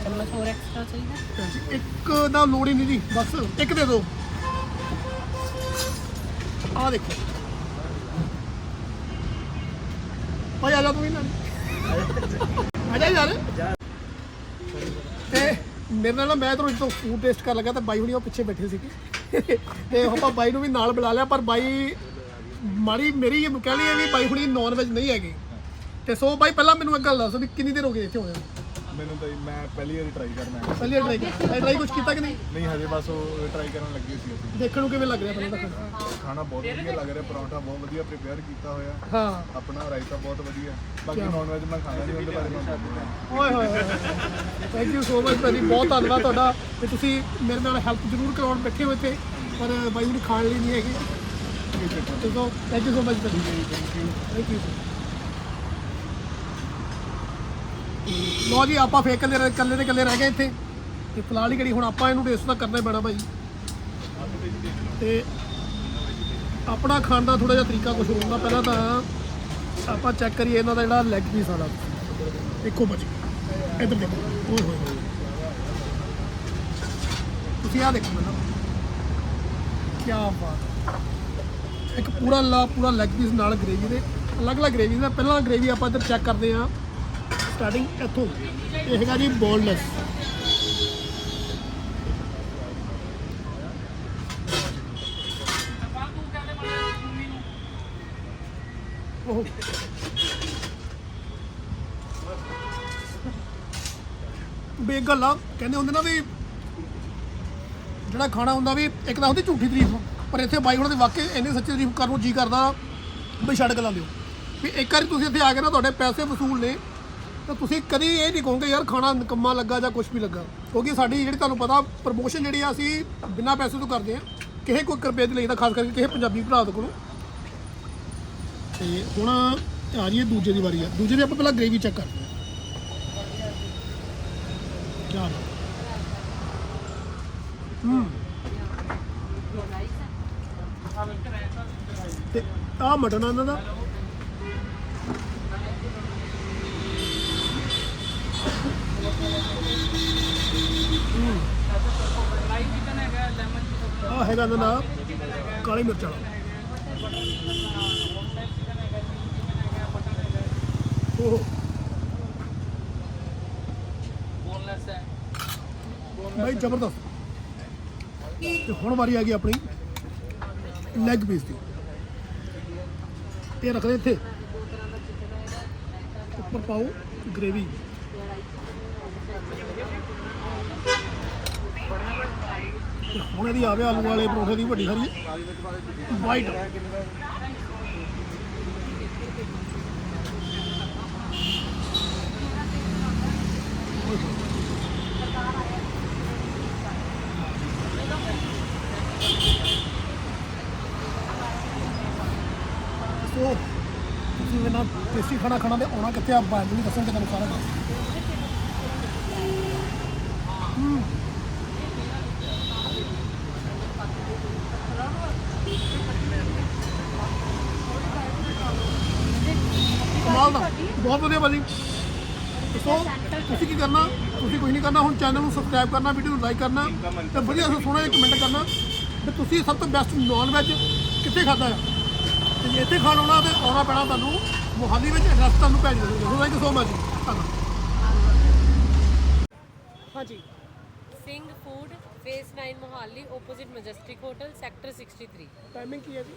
ਚਮਚ ਹੋਰ ਐਕਸਟਰਾ ਚਾਹੀਦਾ? ਭੈਣ ਜੀ, ਇੱਕ ਦਾ ਲੋੜ ਹੀ ਨਹੀਂ ਜੀ ਬਸ ਇੱਕ ਦੇ ਦਿਓ। ਆਹ ਦੇਖੋ। ਭਾਈ ਆ ਜਾ ਤੂੰ ਵੀ ਨਾਲ ਆ ਜਾ ਯਾਰ ਤੇ ਮੇਰੇ ਨਾਲ ਨਾ ਮੈਂ ਤਾਂ ਜਦੋਂ ਫੂਡ ਟੇਸਟ ਕਰਨ ਲੱਗਾ ਤਾਂ ਬਾਈ ਹੁਣੀ ਉਹ ਪਿੱਛੇ ਬੈਠੇ ਸੀਗੇ। ਤੇ ਆਪਾਂ ਬਾਈ ਨੂੰ ਵੀ ਨਾਲ ਬੁਲਾ ਲਿਆ, ਪਰ ਬਾਈ ਮਾੜੀ ਮੇਰੀ ਇਹ ਕਹਿ ਲਈ ਵੀ ਬਾਈ ਹੁਣੀ ਨੌਨ ਵੈਜ ਨਹੀਂ ਹੈਗੀ। ਤੇ ਸੋ ਬਾਈ ਪਹਿਲਾਂ ਮੈਨੂੰ ਇੱਕ ਗੱਲ ਦੱਸੋ ਵੀ ਕਿੰਨੀ ਦੇਰ ਹੋ ਗਈ ਇੱਥੇ ਹੋਇਆ? ਮੈਨੂੰ ਤਾਂ ਜੀ- ਮੈਂ ਪਹਿਲੀ ਵਾਰੀ ਟਰਾਈ ਕਰਨਾ ਹੈ। ਪਹਿਲੀ ਟਰਾਈ ਕੀਤਾ ਟਰਾਈ ਕੁਝ ਕੀਤਾ ਕਿ ਨਹੀਂ? ਨਹੀਂ ਹਜੇ ਬਸ ਉਹ ਟਰਾਈ ਕਰਨ ਲੱਗੇ ਸੀ ਅਸੀਂ। ਦੇਖਣ ਨੂੰ ਕਿਵੇਂ ਲੱਗ ਰਿਹਾ ਪਹਿਲਾਂ ਤਾਂ ਖਾਣਾ? ਬਹੁਤ ਵਧੀਆ ਲੱਗ ਰਿਹਾ ਪਰੌਂਠਾ ਬਹੁਤ ਵਧੀਆ ਪ੍ਰਿਪੇਅਰ ਕੀਤਾ ਹੋਇਆ ਹਾਂ। ਆਪਣਾ ਰਾਇਤਾ ਬਹੁਤ ਵਧੀਆ ਬਾਕੀ ਨੌਨ ਵੈਜ ਮੈਂ ਖਾਣਾ ਨਹੀਂ ਉਹਦੇ ਬਾਰੇ ਮੈਂ ਓਏ ਹੋਏ ਹੋਏ ਥੈਂਕ ਯੂ ਸੋ ਮਚ ਭਾਜੀ ਬਹੁਤ ਧੰਨਵਾਦ ਤੁਹਾਡਾ। ਤੇ ਤੁਸੀਂ ਮੇਰੇ ਨਾਲ ਹੈਲਪ ਜ਼ਰੂਰ ਕਰਾਉਣ ਬੈਠੇ ਹੋ ਇੱਥੇ ਪਰ ਬਾਈ ਨੂੰ ਖਾਣ ਲਈ ਨਹੀਂ ਹੈਗੇ। ਤੇ so thank you so much ਭਾਜੀ। ਥੈਂਕ ਯੂ ਥੈਂਕ ਯੂ ਲੋ ਜੀ, ਆਪਾਂ ਫੇਰ ਇਕੱਲੇ ਇਕੱਲੇ ਦੇ ਇਕੱਲੇ ਰਹਿ ਗਏ ਇੱਥੇ। ਤੇ ਫਿਲਹਾਲ ਹੀ ਕਿਹੜੀ ਹੁਣ ਆਪਾਂ ਇਹਨੂੰ ਟੇਸਟ ਤਾਂ ਕਰਨਾ ਹੀ ਪੈਣਾ ਭਾਈ। ਤੇ ਆਪਣਾ ਖਾਣ ਦਾ ਥੋੜਾ ਜਿਹਾ ਤਰੀਕਾ ਕੁਝ ਹੁੰਦਾ। ਪਹਿਲਾਂ ਤਾਂ ਆਪਾਂ ਚੈੱਕ ਕਰੀਏ ਇਹਨਾਂ ਦਾ ਜਿਹੜਾ ਲੈਗ ਪੀਸ ਵਾਲਾ। ਦੇਖੋ ਭਾਜੀ, ਇੱਧਰ ਦੇਖੋ। ਓਏ ਹੋਏ ਹੋਏ। ਤੁਸੀਂ ਆਹ ਦੇਖੋ ਮੈਨੂੰ ਕੀ ਬਾਤ। ਇੱਕ ਪੂਰਾ ਲਾ, ਪੂਰਾ ਲੈਗ ਪੀਸ ਨਾਲ ਗ੍ਰੇਵੀ ਦੇ। ਅਲੱਗ-ਅਲੱਗ ਗ੍ਰੇਵੀ ਦਾ। ਪਹਿਲਾਂ ਗ੍ਰੇਵੀ ਆਪਾਂ ਇੱਧਰ ਚੈੱਕ ਕਰਦੇ ਹਾਂ। ਸਟਾਰਟਿੰਗ ਇੱਥੋਂ। ਇਹ ਹੈਗਾ ਜੀ ਬੋਨਲੈਸ ਉਹ ਬੇਗ ਗੱਲ ਆ, ਕਹਿੰਦੇ ਹੁੰਦੇ ਨਾ ਵੀ ਜਿਹੜਾ ਖਾਣਾ ਹੁੰਦਾ ਵੀ ਇੱਕ ਤਾਂ ਹੁੰਦੀ ਝੂਠੀ ਤਾਰੀਫ, ਪਰ ਇੱਥੇ ਬਾਈ ਉਹਨਾਂ ਦੇ ਵਾਕਈ ਇੰਨੀ ਸੱਚੀ ਤਾਰੀਫ ਕਰਨ ਨੂੰ ਜੀ ਕਰਦਾ ਵੀ ਛੱਡ ਗੱਲਾਂ ਦਿਓ। ਵੀ ਇੱਕ ਵਾਰੀ ਤੁਸੀਂ ਇੱਥੇ ਆ ਕੇ ਨਾ ਤੁਹਾਡੇ ਪੈਸੇ ਵਸੂਲ ਨੇ ਤਾਂ ਤੁਸੀਂ ਕਦੀ ਇਹ ਨਹੀਂ ਕਹੋਗੇ ਯਾਰ ਖਾਣਾ ਨਿਕੰਮਾ ਲੱਗਾ ਜਾਂ ਕੁਝ ਵੀ ਲੱਗਾ। ਕਿਉਂਕਿ ਸਾਡੀ ਜਿਹੜੀ ਤੁਹਾਨੂੰ ਪਤਾ ਪ੍ਰਮੋਸ਼ਨ ਜਿਹੜੀ ਆ ਅਸੀਂ ਬਿਨਾਂ ਪੈਸੇ ਤੋਂ ਕਰਦੇ ਆ। ਕਿਸੇ ਕੋਈ ਕਰਪੇ ਦੀ ਲਈਦਾ ਖਾਸ ਕਰਕੇ ਕਿਸੇ ਪੰਜਾਬੀ ਭਰਾ ਦੇ ਕੋਲੋਂ। ਤੇ ਹੁਣ ਆ ਜੀ ਦੂਜੇ ਦੀ ਵਾਰੀ ਆ। ਦੂਜੇ ਦੀ ਆਪਾਂ ਪਹਿਲਾਂ ਗ੍ਰੇਵੀ ਚੈੱਕ ਕਰਦੇ ਹਾਂ ਕਿਆ ਬਾਤ। ਹੂੰ। ਤੇ ਆ ਮਟਨ ਆ ਇਹਨਾਂ ਦਾ। ਆ ਹੈਗਾ ਇਹਨਾਂ ਦਾ ਕਾਲੀ ਮਿਰਚ ਵਾਲਾ। ਉਹ ਭਾਈ ਜ਼ਬਰਦਸਤ। ਤੇ ਹੁਣ ਵਾਰੀ ਆ ਗਈ ਆਪਣੀ ਲੈਗ ਪੀਸ ਦੀ। ਇਹ ਰੱਖਦੇ ਇੱਥੇ। ਉੱਪਰ ਪਾਓ ਗ੍ਰੇਵੀ ਤੇ ਹੁਣ ਇਹਦੀ ਆਵੇ ਆਲੂ ਵਾਲੇ ਪਰੌਂਠੇ ਦੀ ਵੱਡੀ ਸਾਰੀ ਵਾਈਟ ਸੋ ਤੁਸੀਂ ਇਹਨਾਂ ਟੇਸਟੀ ਖਾਣਾ ਖਾਣਾ ਤੇ ਆਉਣਾ ਕਿੱਥੇ ਆ ਬਾਹਰ ਨਹੀਂ ਦੱਸਣਗੇ ਤੁਹਾਨੂੰ ਸਾਰਾ ਕੁਛ। ਕਮਾਲ ਦਾ ਬਹੁਤ ਵਧੀਆ ਭਾਜੀ ਸੋ ਤੁਸੀਂ ਕੀ ਕਰਨਾ ਤੁਸੀਂ ਕੁਝ ਨਹੀਂ ਕਰਨਾ ਹੁਣ ਚੈਨਲ ਨੂੰ ਸਬਸਕ੍ਰਾਈਬ ਕਰਨਾ ਵੀਡੀਓ ਨੂੰ ਲਾਈਕ ਕਰਨਾ ਤੇ ਵਧੀਆ ਸੋ ਸੋਹਣਾ ਜਿਹਾ ਕਮੈਂਟ ਕਰਨਾ। ਤੇ ਤੁਸੀਂ ਸਭ ਤੋਂ ਬੈਸਟ ਨਾਨ ਵੈਜ ਕਿੱਥੇ ਖਾਦਾ ਆ? ਤੇ ਜੇ ਇੱਥੇ ਖਾਣ ਆਉਣਾ ਤੇ ਆਉਣਾ ਪੈਣਾ ਤੁਹਾਨੂੰ ਮੋਹਾਲੀ ਵਿੱਚ ਐਡਰੈਸ ਤੁਹਾਨੂੰ ਭੇਜ ਦਿੰਦੇ ਥੈਂਕ ਯੂ ਸੋ ਮਚ ਧੰਨਵਾਦ। ਹਾਂਜੀ। Singh food phase 9 Mohali opposite majestic hotel sector 63 timing ਕੀ ਹੈ ਜੀ?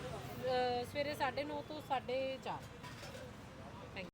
ਸਵੇਰੇ 9:30 ਤੋਂ 4:30